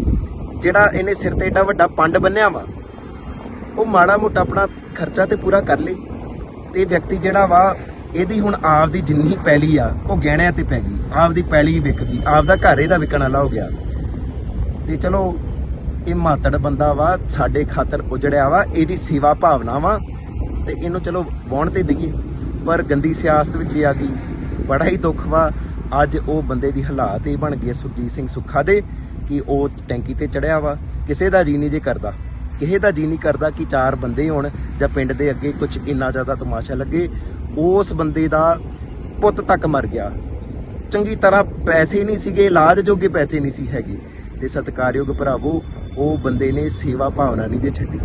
Speaker 6: ਜਿਹੜਾ ਇਹਨੇ ਸਿਰ ਤੇ ਏਡਾ ਵੱਡਾ ਪੰਡ ਬੰਨਿਆ ਵਾ, ਉਹ ਮਾੜਾ ਮੋਟਾ ਆਪਣਾ ਖਰਚਾ ਤੇ ਪੂਰਾ ਕਰ ਲੇ ਤੇ ਵਿਅਕਤੀ ਜਿਹੜਾ ਵਾ ਇਹਦੀ ਹੁਣ ਆਪ ਦੀ ਜਿੰਨੀ ਪੈਲੀ ਆ, ਉਹ ਗਹਿਣਿਆਂ ਤੇ ਪੈ ਗਈ, ਆਪ ਦੀ ਪੈਲੀ ਵਿਕ ਗਈ, ਆਪ ਦਾ ਘਰ ਇਹਦਾ ਵਿਕਣ ਵਾਲਾ ਹੋ ਗਿਆ। ਤੇ ਚਲੋ, ਇਹ ਮਾਤੜ ਬੰਦਾ ਵਾ, ਸਾਡੇ ਖਾਤਰ ਉਜੜਿਆ ਵਾ, ਇਹਦੀ ਸੇਵਾ ਭਾਵਨਾ ਵਾ ਤੇ ਇਹਨੂੰ ਚਲੋ ਵਾਹੁਣ ਤੇ ਦਈਏ, ਪਰ ਗੰਦੀ ਸਿਆਸਤ ਵਿੱਚ ਇਹ ਆ ਗਈ। ਬੜਾ ਹੀ ਦੁੱਖ ਵਾ। ਅੱਜ ਉਹ ਬੰਦੇ ਦੀ ਹਾਲਾਤ ਇਹ ਬਣ ਗਈ ਸੁਖਜੀਤ ਸਿੰਘ ਸੁੱਖਾ ਦੇ ਕਿ ਉਹ ਟੈਂਕੀ ਤੇ ਚੜਿਆ ਵਾ। ਕਿਸੇ ਦਾ ਜੀ ਨਹੀਂ ਜੇ ਕਰਦਾ। ਕਿਸੇ ਦਾ ਜੀ ਨਹੀਂ ਕਰਦਾ ਕਿ ਚਾਰ ਬੰਦੇ ਹੋਣ ਜਾਂ ਪਿੰਡ ਦੇ ਅੱਗੇ ਕੁਝ ਇੰਨਾ ਜ਼ਿਆਦਾ ਤਮਾਸ਼ਾ ਲੱਗੇ, ਉਸ ਬੰਦੇ ਦਾ ਪੁੱਤ ਤੱਕ ਮਰ ਗਿਆ। ਚੰਗੀ ਤਰ੍ਹਾਂ ਪੈਸੇ ਨਹੀਂ ਸੀਗੇ, ਇਲਾਜ ਜੋਗੇ ਪੈਸੇ ਨਹੀਂ ਸੀ ਹੈਗੇ। ਤੇ ਸਤਿਕਾਰਯੋਗ ਭਰਾਵੋ, ਉਹ ਬੰਦੇ ਨੇ ਸੇਵਾ ਭਾਵਨਾ ਨਹੀਂ ਜੇ ਛੱਡੀ।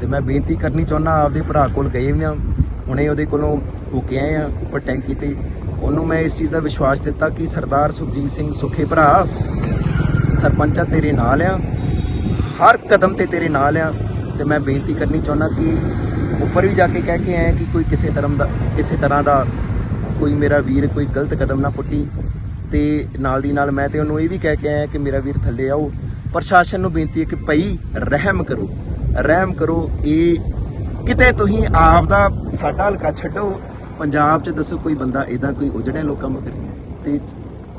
Speaker 6: ਤੇ ਮੈਂ ਬੇਨਤੀ ਕਰਨੀ ਚਾਹੁੰਦਾ ਆਪਦੇ ਭਰਾ ਕੋਲ ਗਏ ਵੀ ਆ ਹੁਣੇ ਉਹਦੇ ਕੋਲੋਂ ਹੋ ਕੇ ਆਏ ਆ ਉੱਪਰ ਟੈਂਕੀ ਤੇ ਉਹਨੂੰ ਮੈਂ ਇਸ ਚੀਜ਼ ਦਾ ਵਿਸ਼ਵਾਸ ਦਿੱਤਾ ਕਿ ਸਰਦਾਰ ਸੁਖਜੀਤ ਸਿੰਘ ਸੁਖੇ ਭਰਾ, ਸਰਪੰਚਾ ਤੇਰੇ ਨਾਲ ਆ, ਹਰ ਕਦਮ ਤੇ ਤੇਰੇ ਨਾਲ ਆ। ਤੇ ਮੈਂ ਬੇਨਤੀ ਕਰਨੀ ਚਾਹੁੰਦਾ ਕਿ ਉੱਪਰ ਵੀ ਜਾ ਕੇ ਕਹਿ ਕੇ ਆਇਆ ਕਿ ਕੋਈ ਕਿਸੇ ਧਰਮ ਦਾ, ਕਿਸੇ ਤਰ੍ਹਾਂ ਦਾ ਕੋਈ ਮੇਰਾ ਵੀਰ ਕੋਈ ਗਲਤ ਕਦਮ ਨਾ ਪੁੱਟੀ। ਤੇ ਨਾਲ ਦੀ ਨਾਲ ਮੈਂ ਤੇ ਉਹਨੂੰ ਇਹ ਵੀ ਕਹਿ ਕੇ ਆਇਆ ਕਿ ਮੇਰਾ ਵੀਰ ਥੱਲੇ ਆਓ। ਪ੍ਰਸ਼ਾਸਨ ਨੂੰ ਬੇਨਤੀ ਹੈ ਕਿ ਭਈ ਰਹਿਮ ਕਰੋ। ਰਹਿਮ ਕਰੋ, ਇਹ ਕਿਤੇ ਤੁਸੀਂ ਆਪ ਦਾ ਸਾਡਾ ਹਲਕਾ ਛੱਡੋ। ਪੰਜਾਬ 'ਚ ਦੱਸੋ ਕੋਈ ਬੰਦਾ ਇਦਾਂ ਕੋਈ ਉਜੜਿਆ ਲੋਕਾਂ ਮਗਰ ਤੇ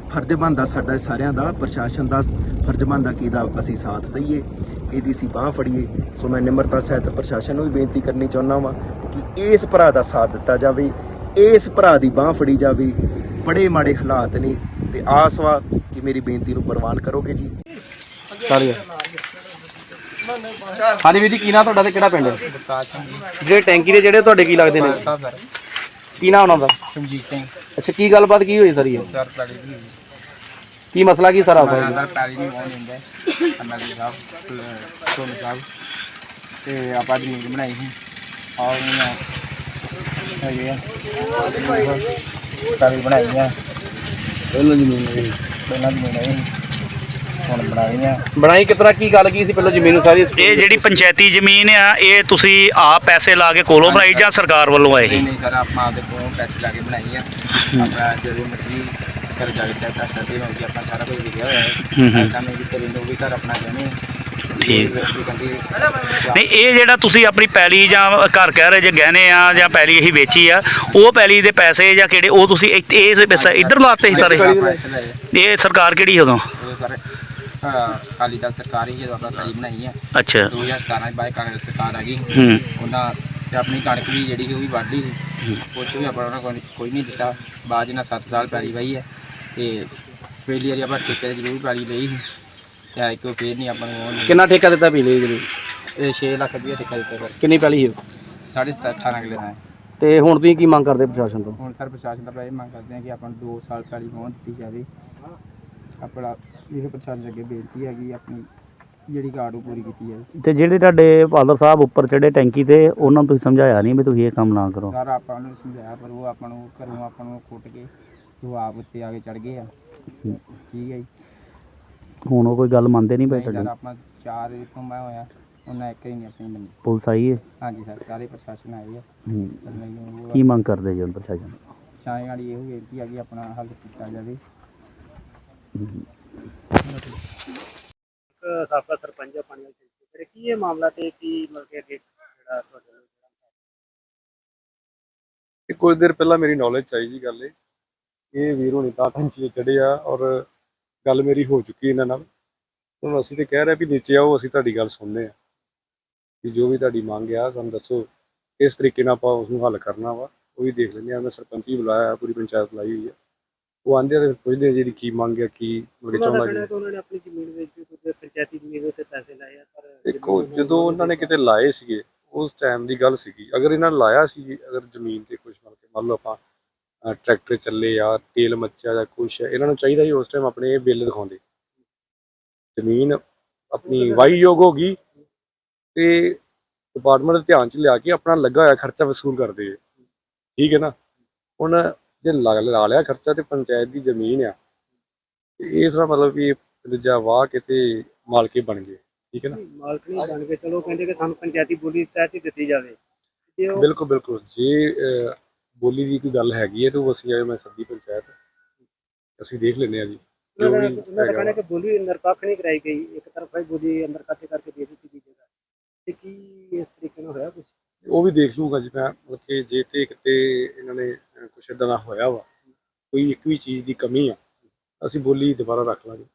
Speaker 6: ਫਰਜ਼ ਬਣਦਾ ਸਾਡਾ ਸਾਰਿਆਂ ਦਾ, ਪ੍ਰਸ਼ਾਸਨ ਦਾ, ਫਰਜ਼ ਬਣਦਾ ਕਿ ਇਹਦਾ ਅਸੀਂ ਸਾਥ ਦਈਏ, ਇਹਦੀ ਅਸੀਂ ਬਾਹ ਫੜੀਏ। ਸੋ ਮੈਂ ਨਿਮਰਤਾ ਸਹਿਤ ਪ੍ਰਸ਼ਾਸਨ ਨੂੰ ਵੀ ਬੇਨਤੀ ਕਰਨੀ ਚਾਹੁੰਦਾ ਵਾਂ ਕਿ ਇਸ ਭਰਾ ਦਾ ਸਾਥ ਦਿੱਤਾ ਜਾਵੇ, ਇਸ ਭਰਾ ਦੀ ਬਾਹ ਫੜੀ ਜਾਵੇ। ਬੜੇ ਮਾੜੇ ਹਾਲਾਤ ਨੇ ਤੇ ਆਸ ਵਾ ਕਿ ਮੇਰੀ ਬੇਨਤੀ ਨੂੰ ਪ੍ਰਵਾਨ ਕਰੋਗੇ ਜੀ।
Speaker 2: ਚਾਲੀਏ ਹਾਂਜੀ ਵੀਰ ਜੀ ਕੀ ਨਾਂ ਤੁਹਾਡਾ ਤੇ ਕਿਹੜਾ ਪਿੰਡ ਹੈ? ਜਿਹੜੇ ਟੈਂਕੀ ਦੇ ਜਿਹੜੇ ਤੁਹਾਡੇ ਕੀ ਲੱਗਦੇ ਨੇ? ਕੀ ਨਾਂ ਉਹਨਾਂ ਦਾ?
Speaker 7: ਸਮਜੀਤ ਸਿੰਘ।
Speaker 2: ਅੱਛਾ ਕੀ ਗੱਲਬਾਤ ਕੀ ਹੋਈ ਸਾਰੀ? ਇਹ?
Speaker 7: ਸਰ ਪੈੜੀ ਦੀ
Speaker 2: ਕੀ ਮਸਲਾ ਕੀ ਸਾਰਾ ਹੋਇਆ
Speaker 7: ਸਰ? ਪੈੜੀ ਨਹੀਂ ਪਹੁੰਚ ਦਿੰਦੇ। ਅਮਰ ਸਾਹਿਬ ਸੋਨ ਸਾਹਿਬ। ਤੇ ਆਪਾਂ ਜ਼ਮੀਨ ਬਣਾਈ ਸੀ। ਔਰ ਮੈਂ ਹੈਗੇ ਆ। ਪੈੜੀ ਬਣਾਈ ਆ। ਪਹਿਲਾਂ ਜ਼ਮੀਨ ਲਈ। ਪਹਿਲਾਂ ਜ਼ਮੀਨ ਲਈ। ਹੁਣ ਬਣਾਈ ਆ
Speaker 2: ਬਣਾਈ ਕਿਤਨਾ ਕੀ ਗੱਲ ਕੀ ਸੀ ਪਹਿਲਾਂ ਜ਼ਮੀਨ ਨੂੰ ਸਾਰੀ?
Speaker 3: ਇਹ ਜਿਹੜੀ ਪੰਚਾਇਤੀ ਜ਼ਮੀਨ ਆ ਇਹ ਤੁਸੀਂ ਆਪ ਪੈਸੇ ਲਾ ਕੇ ਕੋਲੋਂ ਬਣਾਈ ਜਾਂ ਸਰਕਾਰ ਵੱਲੋਂ ਆਏ?
Speaker 7: ਨਹੀਂ ਨਹੀਂ ਸਰ ਆਪਾਂ ਆਪਦੇ ਕੋਲ ਪੈਸੇ ਲਾ ਕੇ ਬਣਾਈ ਆ। ਆਪਣਾ ਜਦੋਂ ਮਰਜ਼ੀ ਕਰ ਜਾ ਕੇ ਪੈਸਾ ਦੇ ਹੋਂ ਆਪਾਂ ਸਾਰਾ ਕੁਝ ਲਿਖਿਆ ਹੋਇਆ
Speaker 3: ਹੂੰ। ਹੂੰ।
Speaker 7: ਹੈ। ਕੰਮ ਵੀ ਕਰੀ ਨੂੰ ਵੀ ਘਰ ਆਪਣਾ
Speaker 3: ਠੀਕ।
Speaker 7: ਕਹਿੰਦੀ
Speaker 3: ਨਹੀਂ ਇਹ ਜਿਹੜਾ ਤੁਸੀਂ ਆਪਣੀ ਪੈਲੀ ਜਾਂ ਘਰ ਕਹਿ ਰਹੇ ਜੇ ਗਹਿਣੇ ਆ ਜਾਂ ਪੈਲੀ ਇਹੀ ਵੇਚੀ ਆ ਉਹ ਪੈਲੀ ਦੇ ਪੈਸੇ ਜਾਂ ਕਿਹੜੇ ਉਹ ਤੁਸੀਂ ਇਹ ਪੈਸਾ ਇੱਧਰ ਲਾਤੇ ਸੀ ਸਾਰੇ? ਇਹ ਸਰਕਾਰ ਕਿਹੜੀ ਉਦੋਂ?
Speaker 7: ਅਕਾਲੀ ਦਲ ਸਰਕਾਰ ਹੀ ਜਦੋਂ ਪੈਲੀ ਬਣਾਈ ਆ
Speaker 3: ਅੱਛਾ।
Speaker 7: 2017 ਬਾਅਦ ਕਾਂਗਰਸ ਸਰਕਾਰ ਆ ਗਈ।
Speaker 3: ਹੂੰ।
Speaker 7: ਉਹਨਾਂ ਤੇ ਆਪਣੀ ਕਣਕ ਵੀ ਜਿਹੜੀ ਸੀ ਉਹ ਵੀ ਵੱਢ ਲਈ ਸੀ ਕੁਛ ਵੀ ਆਪਾਂ ਉਹਨਾਂ ਕੋਲ ਕੋਈ ਨਹੀਂ ਦਿੱਤਾ। ਬਾਅਦ ਨਾਲ 7 ਸਾਲ ਪੈਲੀ ਵਾਈ ਹੈ। ਤੇ ਪਹਿਲੀ ਵਾਰੀ ਆਪਾਂ ਠੇਕੇ ਤੇ ਜ਼ਰੂਰ ਪੈਲੀ ਲਈ ਸੀ। ਤੇ ਆਈ ਕੋ ਫੇਰ ਨਹੀਂ ਆਪਾਂ ਨੂੰ ਉਹ ਨਹੀਂ।
Speaker 2: ਕਿੰਨਾ ਠੇਕਾ ਦਿੱਤਾ ਪੀਲੇ ਜੀ
Speaker 7: ਇਹ 6 ਲੱਖ ਰੁਪਏ ਠੇਕਾ ਦਿੱਤਾ ਸਰ।
Speaker 2: ਕਿੰਨੀ ਪੈਲੀ ਹੈ
Speaker 7: ਸਾਢੇ ਸੱਤ 18 ਕਿਲੇ ਦਾ। ਹੈ।
Speaker 2: ਤੇ ਹੁਣ ਤੁਸੀਂ ਕੀ ਮੰਗ ਕਰਦੇ ਪ੍ਰਸ਼ਾਸਨ ਤੋਂ?
Speaker 7: ਹੁਣ ਸਰ ਪ੍ਰਸ਼ਾਸਨ ਦਾ ਇਹ ਮੰਗ ਕਰਦੇ ਹਾਂ ਕਿ ਆਪਾਂ ਨੂੰ 2 ਸਾਲ ਪਹਿਲੀ ਪਹੁੰਚ ਦਿੱਤੀ ਜਾਵੇ। ਆਪਣਾ ਇਹ ਪ੍ਰਸ਼ਾਸਨ ਅੱਗੇ ਬੇਨਤੀ ਹੈਗੀ ਆਪਣੀ ਜਿਹੜੀ ਕਾਰਡ ਉਹ ਪੂਰੀ ਕੀਤੀ ਜਾਵੇ।
Speaker 3: ਤੇ ਜਿਹੜੇ ਤੁਹਾਡੇ ਫਾਦਰ ਸਾਹਿਬ ਉੱਪਰ ਚੜੇ ਟੈਂਕੀ ਤੇ ਉਹਨਾਂ ਨੂੰ ਤੁਸੀਂ ਸਮਝਾਇਆ ਨਹੀਂ ਵੀ ਤੁਸੀਂ ਇਹ ਕੰਮ ਨਾ ਕਰੋ?
Speaker 7: ਸਾਰਾ ਆਪਾਂ ਨੂੰ ਸਮਝਾਇਆ ਪਰ ਉਹ ਆਪਾਂ ਨੂੰ ਘਰੋਂ ਆਪਾਂ ਨੂੰ ਕੁੱਟ ਕੇ ਉਹ ਆਪ ਉੱਤੇ ਆ ਕੇ ਚੜ ਗਏ ਆ। ਠੀਕ ਹੈ ਜੀ।
Speaker 3: ਹੁਣ ਉਹ ਕੋਈ ਗੱਲ ਮੰਨਦੇ ਨਹੀਂ ਪਏ
Speaker 7: ਨਹੀਂ ਸਰ
Speaker 3: ਤੁਹਾਡੇ?
Speaker 7: ਆਪਾਂ ਚਾਰ ਤੋਂ ਮੈਂ ਹੋਇਆ ਉਹਨਾਂ ਇੱਕ ਹੀ ਨਹੀਂ ਆਪਣੀ ਮੰਨੀ।
Speaker 3: ਪੁਲਿਸ ਆਈ ਹੈ
Speaker 7: ਹਾਂਜੀ ਸਰ ਸਾਰੇ ਪ੍ਰਸ਼ਾਸਨ ਆਏ ਆ।
Speaker 3: ਹੂੰ।
Speaker 7: ਪਰ ਮੈਨੂੰ
Speaker 3: ਕੀ ਮੰਗ ਕਰਦੇ ਜੀ ਹੁਣ ਪ੍ਰਸ਼ਾਸਨ?
Speaker 7: ਛਾਏ ਵਾਲੀ ਇਹੋ ਬੇਨਤੀ ਹੈਗੀ ਆਪਣਾ ਹੱਲ ਕੀਤਾ ਜਾਵੇ।
Speaker 5: ਸਾਬਕਾ ਸਰਪੰਚ ਆ ਪਾਣੀ ਵਾਲੇ ਕੀ ਇਹ ਮਾਮਲਾ ਤੇ ਕੀ ਮਤਲਬ ਕਿ ਅੱਗੇ ਜਿਹੜਾ ਤੁਹਾਡੇ ਨਾਲ
Speaker 8: ਇਹ ਕੁਝ ਦੇਰ ਪਹਿਲਾਂ ਮੇਰੀ ਨੌਲੇਜ ਚ ਆਈ ਜੀ ਗੱਲ ਇਹ। ਇਹ ਵੀਰ ਹੋਣੀ ਤਾਂ ਟੈਂਕੀ 'ਚ ਚੜੇ ਆ ਔਰ ਗੱਲ ਮੇਰੀ ਹੋ ਚੁੱਕੀ ਇਹਨਾਂ ਨਾਲ। ਹੁਣ ਅਸੀਂ ਤੇ ਕਹਿ ਰਹੇ ਵੀ ਨੀਚੇ ਆਓ, ਅਸੀਂ ਤੁਹਾਡੀ ਗੱਲ ਸੁਣਨੇ ਆ ਕਿ ਜੋ ਵੀ ਤੁਹਾਡੀ ਮੰਗ ਆ, ਸਾਨੂੰ ਦੱਸੋ ਇਸ ਤਰੀਕੇ ਨਾਲ ਆਪਾਂ ਉਸ ਨੂੰ ਹੱਲ ਕਰਨਾ ਵਾ। ਉਹ ਵੀ ਦੇਖ ਲੈਂਦੇ ਆ ਮੈਂ ਸਰਪੰਚ ਹੀ ਬੁਲਾਇਆ, ਪੂਰੀ ਪੰਚਾਇਤ ਬੁਲਾਈ ਹੋਈ ਆ। ਉਹ ਆਂਦੇ ਆ ਤੇ ਫਿਰ ਪੁੱਛਦੇ ਆ ਜਿਹੜੀ ਕੀ ਮੰਗ ਆ ਕੀ ਮਗੇ ਚਾਹੁੰਦਾ ਜੀ
Speaker 5: ਉਹਨਾਂ ਨੇ ਆਪਣੀ ਜ਼ਮੀਨ ਵਿੱਚ ਕੁਝ ਪੰਚਾਇਤੀ ਜ਼ਮੀਨ ਉੱਤੇ ਪੈਸੇ ਲਾਏ ਆ ਪਰ
Speaker 8: ਦੇਖੋ ਜਦੋਂ ਉਹਨਾਂ ਨੇ ਕਿਤੇ ਲਾਏ ਸੀਗੇ ਉਸ ਟਾਈਮ ਦੀ ਗੱਲ ਸੀਗੀ। ਅਗਰ ਇਹਨਾਂ ਨੇ ਲਾਇਆ ਸੀ ਅਗਰ ਜ਼ਮੀਨ ਤੇ ਕੁਝ ਮਤਲਬ ਕਿ ਮੰਨ ਲਓ ਆਪਾਂ ਟਰੈਕਟਰ ਚੱਲੇ ਆ ਤੇਲ ਮੱਚਿਆ ਜਾਂ ਹੈ ਇਹਨਾਂ ਨੂੰ ਚਾਹੀਦਾ ਸੀ ਉਸ ਟਾਈਮ ਆਪਣੇ ਇਹ ਬਿੱਲ ਦਿਖਾਉਂਦੇ। ਜ਼ਮੀਨ ਆਪਣੀ ਵਾਹੀਯੋਗ ਹੋ ਗਈ ਤੇ ਡਿਪਾਰਟਮੈਂਟ ਦੇ ਧਿਆਨ ਚ ਲਿਆ ਕੇ ਆਪਣਾ ਲੱਗਾ ਹੋਇਆ ਖਰਚਾ ਵਸੂਲ ਕਰਦੇ ਆ। ਠੀਕ ਹੈ ਨਾ? ਹੁਣ ਜੇ ਲਾ ਲਾ ਲਿਆ ਖਰਚਾ ਤੇ ਪੰਚਾਇਤ ਦੀ ਜ਼ਮੀਨ ਆ। ਤੇ ਇਸ ਦਾ ਮਤਲਬ ਵੀ ਦੂਜਾ ਵਾਹ ਕੇ ਤੇ ਮਾਲਕੇ ਬਣ ਗਏ। ਠੀਕ ਹੈ ਨਾ?
Speaker 5: ਮਾਲਕ ਬਣ ਕੇ ਚਲੋ ਕਹਿੰਦੇ ਕਿ ਸਾਨੂੰ ਪੰਚਾਇਤੀ ਬੋਲੀ ਤਹਿਤ ਹੀ ਦਿੱਤੀ ਜਾਵੇ।
Speaker 8: ਬਿਲਕੁਲ ਬਿਲਕੁਲ। ਜੇ ਬੋਲੀ ਦੀ ਕੋਈ ਗੱਲ ਹੈਗੀ ਹੈ ਤਾਂ ਉਹ ਅਸੀਂ ਆਏ ਮੈਂ ਸੱਦੀ ਪੰਚਾਇਤ। ਅਸੀਂ ਦੇਖ ਲੈਂਦੇ ਆ ਜੀ। ਜੋ ਵੀ
Speaker 5: ਦਾ ਉਹਨਾਂ ਦਾ
Speaker 8: ਹੈਗਾ।
Speaker 5: ਕਹਿਣਾ ਕਿ ਬੋਲੀ ਨਿਰਪੱਖ ਨਹੀਂ ਕਰਾਈ ਗਈ। ਇੱਕ ਤਰਫਾ ਹੀ ਬੋਲੀ ਅੰਦਰ ਖਾਤੇ ਕਰਕੇ ਦੇ ਦਿੱਤੀ ਗਈ ਜਗ੍ਹਾ। ਤੇ ਕੀ ਇਸ ਤਰੀਕੇ ਨਾਲ ਹੋਇਆ ਕੁਝ
Speaker 8: ਉਹ ਵੀ ਦੇਖ ਲੂਗਾ ਜੀ ਮੈਂ ਮਤਲਬ ਕਿ ਜੇ ਤੇ ਕਿਤੇ ਇਹਨਾਂ ਨੇ ਕੁਛ ਇਦਾਂ ਦਾ ਹੋਇਆ ਵਾ ਕੋਈ ਇੱਕ ਵੀ ਚੀਜ਼ ਦੀ ਕਮੀ ਆ ਅਸੀਂ ਬੋਲੀ ਦੁਬਾਰਾ ਰੱਖ ਲਾਂਗੇ।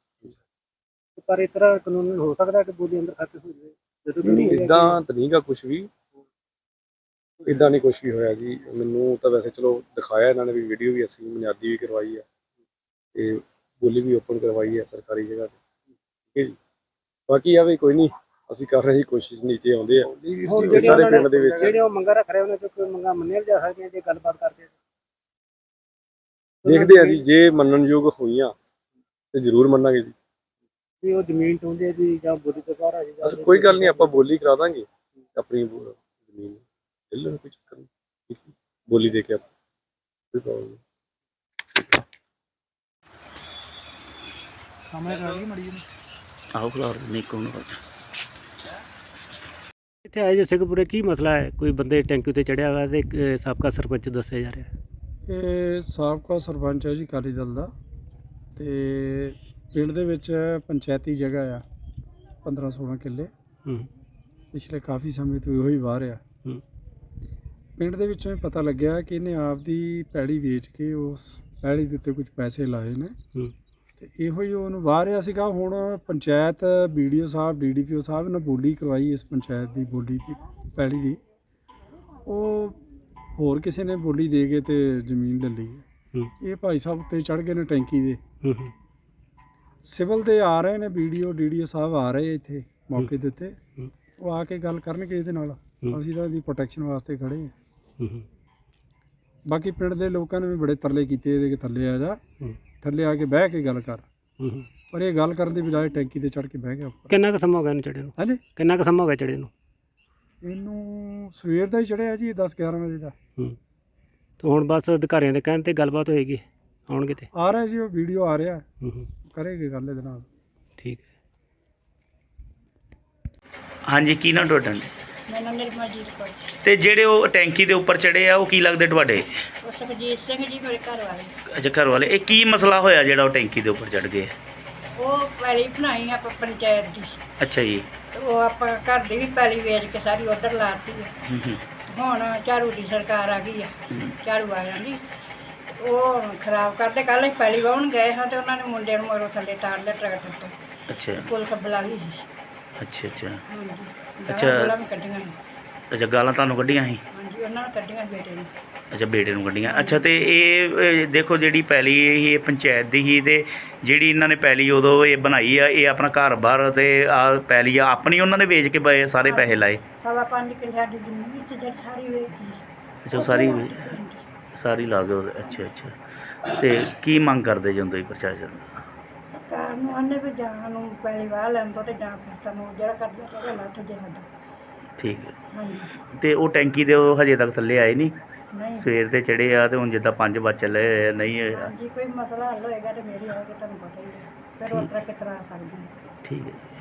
Speaker 5: ਪਰ ਇਸ ਤਰ੍ਹਾਂ ਕਾਨੂੰਨ ਹੋ ਸਕਦਾ ਕਿ ਬੋਲੀ ਅੰਦਰ ਖਾਤੇ ਹੋ ਜਾਵੇ? ਜਦੋਂ ਨਹੀਂ
Speaker 8: ਇਦਾਂ ਤਾਂ ਨਹੀਂਗਾ ਕੁਝ ਵੀ। ਇਦਾਂ ਨਹੀਂ ਕੁਝ ਵੀ ਹੋਇਆ ਜੀ। ਮੈਨੂੰ ਤਾਂ ਵੈਸੇ ਚਲੋ ਦਿਖਾਇਆ ਇਹਨਾਂ ਨੇ ਵੀ ਵੀਡੀਓ ਵੀ ਅਸੀਂ ਬੁਨਿਆਦੀ ਵੀ ਕਰਵਾਈ ਆ। ਤੇ ਬੋਲੀ ਵੀ ਓਪਨ ਕਰਵਾਈ ਆ ਸਰਕਾਰੀ ਜਗ੍ਹਾ ਤੇ। ਠੀਕ ਹੈ ਜੀ। ਬਾਕੀ ਆ ਵੀ ਕੋਈ ਨਹੀਂ ਅਸੀਂ ਕਰ ਰਹੇ ਜੀ ਕੋਸ਼ਿਸ਼ ਨੀਚੇ ਆਉਂਦੇ ਆ ਇਹ
Speaker 5: ਜਿਹੜੇ
Speaker 8: ਸਾਰੇ ਪਿੰਡ ਦੇ ਵਿੱਚ
Speaker 5: ਜਿਹੜੇ ਉਹ ਮੰਗਾ ਰੱਖ ਰਹੇ ਉਹਨਾਂ ਤੋਂ ਕੋਈ ਮੰਗਾ ਮੰਨਿਆ ਜਾ ਸਕਦੀਆਂ ਜੇ ਗੱਲਬਾਤ ਕਰਦੇ
Speaker 8: ਦੇਖਦੇ ਆ ਜੀ ਜੇ ਮੰਨਣਯੋਗ ਹੋਈਆਂ ਤੇ ਜ਼ਰੂਰ ਮੰਨਾਂਗੇ ਜੀ।
Speaker 5: ਵੀ ਉਹ ਜ਼ਮੀਨ ਟੁੰਡੇ ਦੀ ਜਾਂ ਬੋਲੀ ਤੋਂ ਬਾਹਰ ਆ ਜਾਵੇ
Speaker 8: ਕੋਈ ਗੱਲ ਨਹੀਂ ਆਪਾਂ ਬੋਲੀ ਕਰਾ ਦਾਂਗੇ। ਆਪਣੀ ਜ਼ਮੀਨ ਲੈਣ ਕੋਈ ਚੱਕਰ ਨਹੀਂ। ਬੋਲੀ ਦੇ ਕੇ ਆਪਾਂ ਕੋਈ problem ਨਹੀਂ।
Speaker 3: ਆਓ ਖਲਾਰ ਨਹੀਂ ਕੋਣ
Speaker 5: ਇੱਥੇ ਆਏ ਜੇ ਸਿੰਘਪੁਰੇ ਕੀ ਮਸਲਾ ਹੈ? ਕੋਈ ਬੰਦੇ ਟੈਂਕੀ ਉੱਤੇ ਚੜਿਆ ਹੋਇਆ ਤੇ ਅਹ, ਸਾਬਕਾ ਸਰਪੰਚ ਦੱਸਿਆ ਜਾ ਰਿਹਾ
Speaker 9: ਇਹ ਸਾਬਕਾ ਸਰਪੰਚ ਹੈ ਜੀ ਅਕਾਲੀ ਦਲ ਦਾ। ਤੇ ਪਿੰਡ ਦੇ ਵਿੱਚ ਪੰਚਾਇਤੀ ਜਗ੍ਹਾ ਆ 15 16 ਕਿੱਲੇ।
Speaker 5: ਹੂੰ।
Speaker 9: ਪਿਛਲੇ ਕਾਫੀ ਸਮੇਂ ਤੋਂ ਇਹੋ ਹੀ ਵਾਰ ਆ।
Speaker 5: ਹੂੰ।
Speaker 9: ਪਿੰਡ ਦੇ ਵਿੱਚੋਂ ਇਹ ਪਤਾ ਲੱਗਿਆ ਕਿ ਇਹਨੇ ਆਪਦੀ ਪੈੜੀ ਵੇਚ ਕੇ ਉਸ ਪੈੜੀ ਦੇ ਉੱਤੇ ਕੁਝ ਪੈਸੇ ਲਾਏ ਨੇ।
Speaker 5: ਹੂੰ।
Speaker 9: ਤੇ ਇਹੋ ਹੀ ਉਹਨੂੰ ਵਾਹ ਰਿਹਾ ਸੀਗਾ। ਹੁਣ ਪੰਚਾਇਤ ਬੀਡੀਓ ਸਾਹਿਬ ਡੀਡੀਪੀਓ ਸਾਹਿਬ ਨੇ ਬੋਲੀ ਕਰਵਾਈ ਇਸ ਪੰਚਾਇਤ ਦੀ ਬੋਲੀ ਦੀ ਪੈੜੀ ਦੀ। ਉਹ ਹੋਰ ਕਿਸੇ ਨੇ ਬੋਲੀ ਦੇ ਕੇ ਤੇ ਜ਼ਮੀਨ ਲੈ ਲਈ। ਹੈ।
Speaker 5: ਹੂੰ।
Speaker 9: ਇਹ ਭਾਈ ਸਾਹਿਬ ਉੱਤੇ ਚੜ ਗਏ ਨੇ ਟੈਂਕੀ ਦੇ।
Speaker 5: ਹੂੰ ਹੂੰ।
Speaker 9: ਸਿਵਲ ਦੇ ਆ ਰਹੇ ਨੇ ਵੀਡੀਓ ਡੀਡੀਓ ਸਾਹਿਬ ਆ ਰਹੇ ਇੱਥੇ ਮੌਕੇ ਦੇ ਉੱਤੇ।
Speaker 5: ਹੂੰ।
Speaker 9: ਉਹ ਆ ਕੇ ਗੱਲ ਕਰਨਗੇ ਇਹਦੇ ਨਾਲ।
Speaker 5: ਹੂੰ।
Speaker 9: ਅਸੀਂ ਤਾਂ ਇਹਦੀ ਪ੍ਰੋਟੈਕਸ਼ਨ ਵਾਸਤੇ ਖੜੇ ਹਾਂ।
Speaker 5: ਹੂੰ ਹੂੰ।
Speaker 9: ਬਾਕੀ ਪਿੰਡ ਦੇ ਲੋਕਾਂ ਨੇ ਵੀ ਬੜੇ ਤਰਲੇ ਕੀਤੇ ਇਹਦੇ ਕਿ ਥੱਲੇ ਆ ਜਾ।
Speaker 5: ਹੂੰ।
Speaker 9: ਥੱਲੇ ਆ ਕੇ ਬਹਿ ਕੇ ਗੱਲ ਕਰ।
Speaker 5: ਹੂੰ
Speaker 9: ਪਰ ਇਹ ਗੱਲ ਕਰਨ ਦੀ ਬਜਾਏ ਟੈਂਕੀ ਤੇ ਚੜ ਕੇ ਬਹਿ ਗਿਆ ਉੱਪਰ।
Speaker 5: ਕਿੰਨਾ ਕੁ ਸਮਾਂ ਹੋ ਗਿਆ ਇਹਨੂੰ ਚੜੇ ਨੂੰ?
Speaker 9: ਹਾਂਜੀ।
Speaker 5: ਕਿੰਨਾ ਕੁ ਸਮਾਂ ਹੋ ਗਿਆ ਚੜੇ ਨੂੰ?
Speaker 9: ਇਹਨੂੰ ਸਵੇਰ ਦਾ ਹੀ ਚੜਿਆ ਜੀ 10 11 ਵਜੇ ਦਾ।
Speaker 5: ਹੂੰ। ਤੇ ਹੁਣ ਬਸ ਅਧਿਕਾਰੀਆਂ ਦੇ ਕਹਿਣ ਤੇ ਗੱਲਬਾਤ ਹੋਏਗੀ ਆਉਣਗੇ ਤੇ
Speaker 9: ਆ ਰਿਹਾ ਜੀ ਉਹ ਵੀਡੀਓ ਆ ਰਿਹਾ।
Speaker 5: ਹੂੰ ਹੂੰ।
Speaker 9: ਕਰੇਗੇ ਗੱਲ ਇਹਦੇ ਨਾਲ।
Speaker 5: ਠੀਕ ਹੈ।
Speaker 3: ਹਾਂਜੀ ਕੀ ਨਾ ਤੁਹਾਡਾ?
Speaker 10: ਮੇਰਾ ਨਾਮ ਨਿਰਮਲਜੀਤ ਕੌਰ
Speaker 3: ਤੇ ਜਿਹੜੇ ਉਹ ਟੈਂਕੀ ਦੇ ਉੱਪਰ ਚੜੇ ਆ ਉਹ ਕੀ ਲੱਗਦੇ ਤੁਹਾਡੇ?
Speaker 10: ਉਹ ਸੁਖਜੀਤ ਸਿੰਘ ਜੀ ਮੇਰੇ ਘਰ ਵਾਲੇ।
Speaker 3: ਅੱਛਾ ਘਰ ਵਾਲੇ। ਇਹ ਕੀ ਮਸਲਾ ਹੋਇਆ ਜਿਹੜਾ ਉਹ ਟੈਂਕੀ ਦੇ ਉੱਪਰ ਚੜ ਗਏ?
Speaker 10: ਉਹ ਪੈਲੀ ਬਣਾਈ ਆਪਾਂ ਪੰਚਾਇਤ ਦੀ।
Speaker 3: ਅੱਛਾ ਜੀ।
Speaker 10: ਤੇ ਉਹ ਆਪਾਂ ਘਰ ਦੀ ਵੀ ਪੈਲੀ ਵੇਚ ਕੇ ਸਾਰੀ ਉਧਰ ਲਾਤੀ ਹੈ
Speaker 3: ਹੂੰ ਹੂੰ।
Speaker 10: ਹੁਣ ਝਾੜੂ ਦੀ ਸਰਕਾਰ ਆ ਗਈ ਆ
Speaker 3: ਹੂੰ।
Speaker 10: ਝਾੜੂ ਵਾਲਿਆਂ ਦੀ। ਉਹ ਖਰਾਬ ਕਰਦੇ ਕੱਲ ਹੀ ਪੈਲੀ ਵਾਹੁਣ ਗਏ ਹਾਂ ਤੇ ਉਹਨਾਂ ਨੇ ਮੁੰਡੇ ਨੂੰ ਮਰੋ ਥੱਲੇ ਤਾਰ ਲਿਆ ਟਰੈਕਟਰ ਤੋਂ।
Speaker 3: ਅੱਛਾ।
Speaker 10: ਪੁਲਿਸ ਬੁਲਾ ਲਈ
Speaker 3: ਅੱਛਾ ਅੱਛਾ।
Speaker 10: ਹਾਂਜੀ।
Speaker 3: ਅੱਛਾ।
Speaker 10: ਗਾਲਾਂ ਵੀ ਕੱਢੀਆਂ ਸੀ।
Speaker 3: ਅੱਛਾ ਗਾਲਾਂ ਤੁਹਾਨੂੰ ਕੱਢੀਆਂ ਸੀ?
Speaker 10: ਹਾਂਜੀ ਉਹਨਾਂ ਨੇ ਕੱਢੀਆਂ ਬੇਟੇ ਨੂੰ।
Speaker 3: ਅੱਛਾ ਬੇਟੇ ਨੂੰ ਕੱਢੀਆਂ। ਅੱਛਾ ਤੇ ਇਹ ਇਹ ਦੇਖੋ ਜਿਹੜੀ ਪੈਲੀ ਇਹ ਪੰਚਾਇਤ ਦੀ ਹੀ ਤੇ ਜਿਹੜੀ ਇਹਨਾਂ ਨੇ ਪੈਲੀ ਉਦੋਂ ਇਹ ਬਣਾਈ ਆ ਇਹ ਆਪਣਾ ਘਰ-ਬਾਰ ਤੇ ਆ ਪੈਲੀ ਆ ਆਪਣੀ ਉਹਨਾਂ ਨੇ ਵੇਚ ਕੇ ਬਏ ਸਾਰੇ ਪੈਸੇ ਲਾਏ?
Speaker 10: ਸਵਾ ਪੰਜ ਕਿੱਲੇ ਸਾਡੀ ਜ਼ਮੀਨ ਸੀ ਜਿਹੜੀ ਸਾਰੀ ਵੇਚੀ
Speaker 3: ਅੱਛਾ ਉਹ ਸਾਰੀ ਸਾਰੀ ਲਾ ਉਹਦੇ- ਅੱਛਾ ਅੱਛਾ। ਤੇ ਕੀ ਮੰਗ ਕਰਦੇ ਜੀ ਤੁਸੀਂ ਪ੍ਰਸ਼ਾਸਨ ਤੋਂ?
Speaker 10: ਸਰਕਾਰ ਨੂੰ ਆਨੇ ਵੀ ਜਾਂ ਨੂੰ ਪਹਿਲੀ ਵਾਰ ਲੈਣ ਤੋਂ ਤੇ ਜਾਂ ਫਿਰ ਸਾਨੂੰ ਜਿਹੜਾ ਕਰਦਾ ਕਰੇ ਲੱਥ ਜੇ ਸਾਡਾ
Speaker 3: ਠੀਕ ਹੈ।
Speaker 10: ਹਾਂਜੀ।
Speaker 3: ਤੇ ਉਹ ਟੈਂਕੀ ਦੇ ਉਹ ਹਜੇ ਤੱਕ ਥੱਲੇ ਆਏ ਨਹੀਂ
Speaker 10: ਨਹੀਂ।
Speaker 3: ਸਵੇਰ ਦੇ ਚੜੇ ਆ ਤੇ ਹੁਣ ਜਿੱਦਾਂ 5 ਵਜੇ ਚੱਲੇ ਹੋਏ ਆ, ਨਹੀਂ ਹੋਏ ਆ।
Speaker 10: ਹਾਂਜੀ ਕੋਈ ਮਸਲਾ ਹੱਲ ਹੋਏਗਾ ਤੇ ਮੇਰੀ ਆਏਗੀ ਤੁਹਾਨੂੰ ਪਤਾ ਹੀ ਹੈ। ਫਿਰ ਉਸ ਤਰ੍ਹਾਂ ਕਿਸ ਤਰ੍ਹਾਂ ਆ ਸਕਦੀ ਹੈ।
Speaker 3: ਠੀਕ ਹੈ ਜੀ।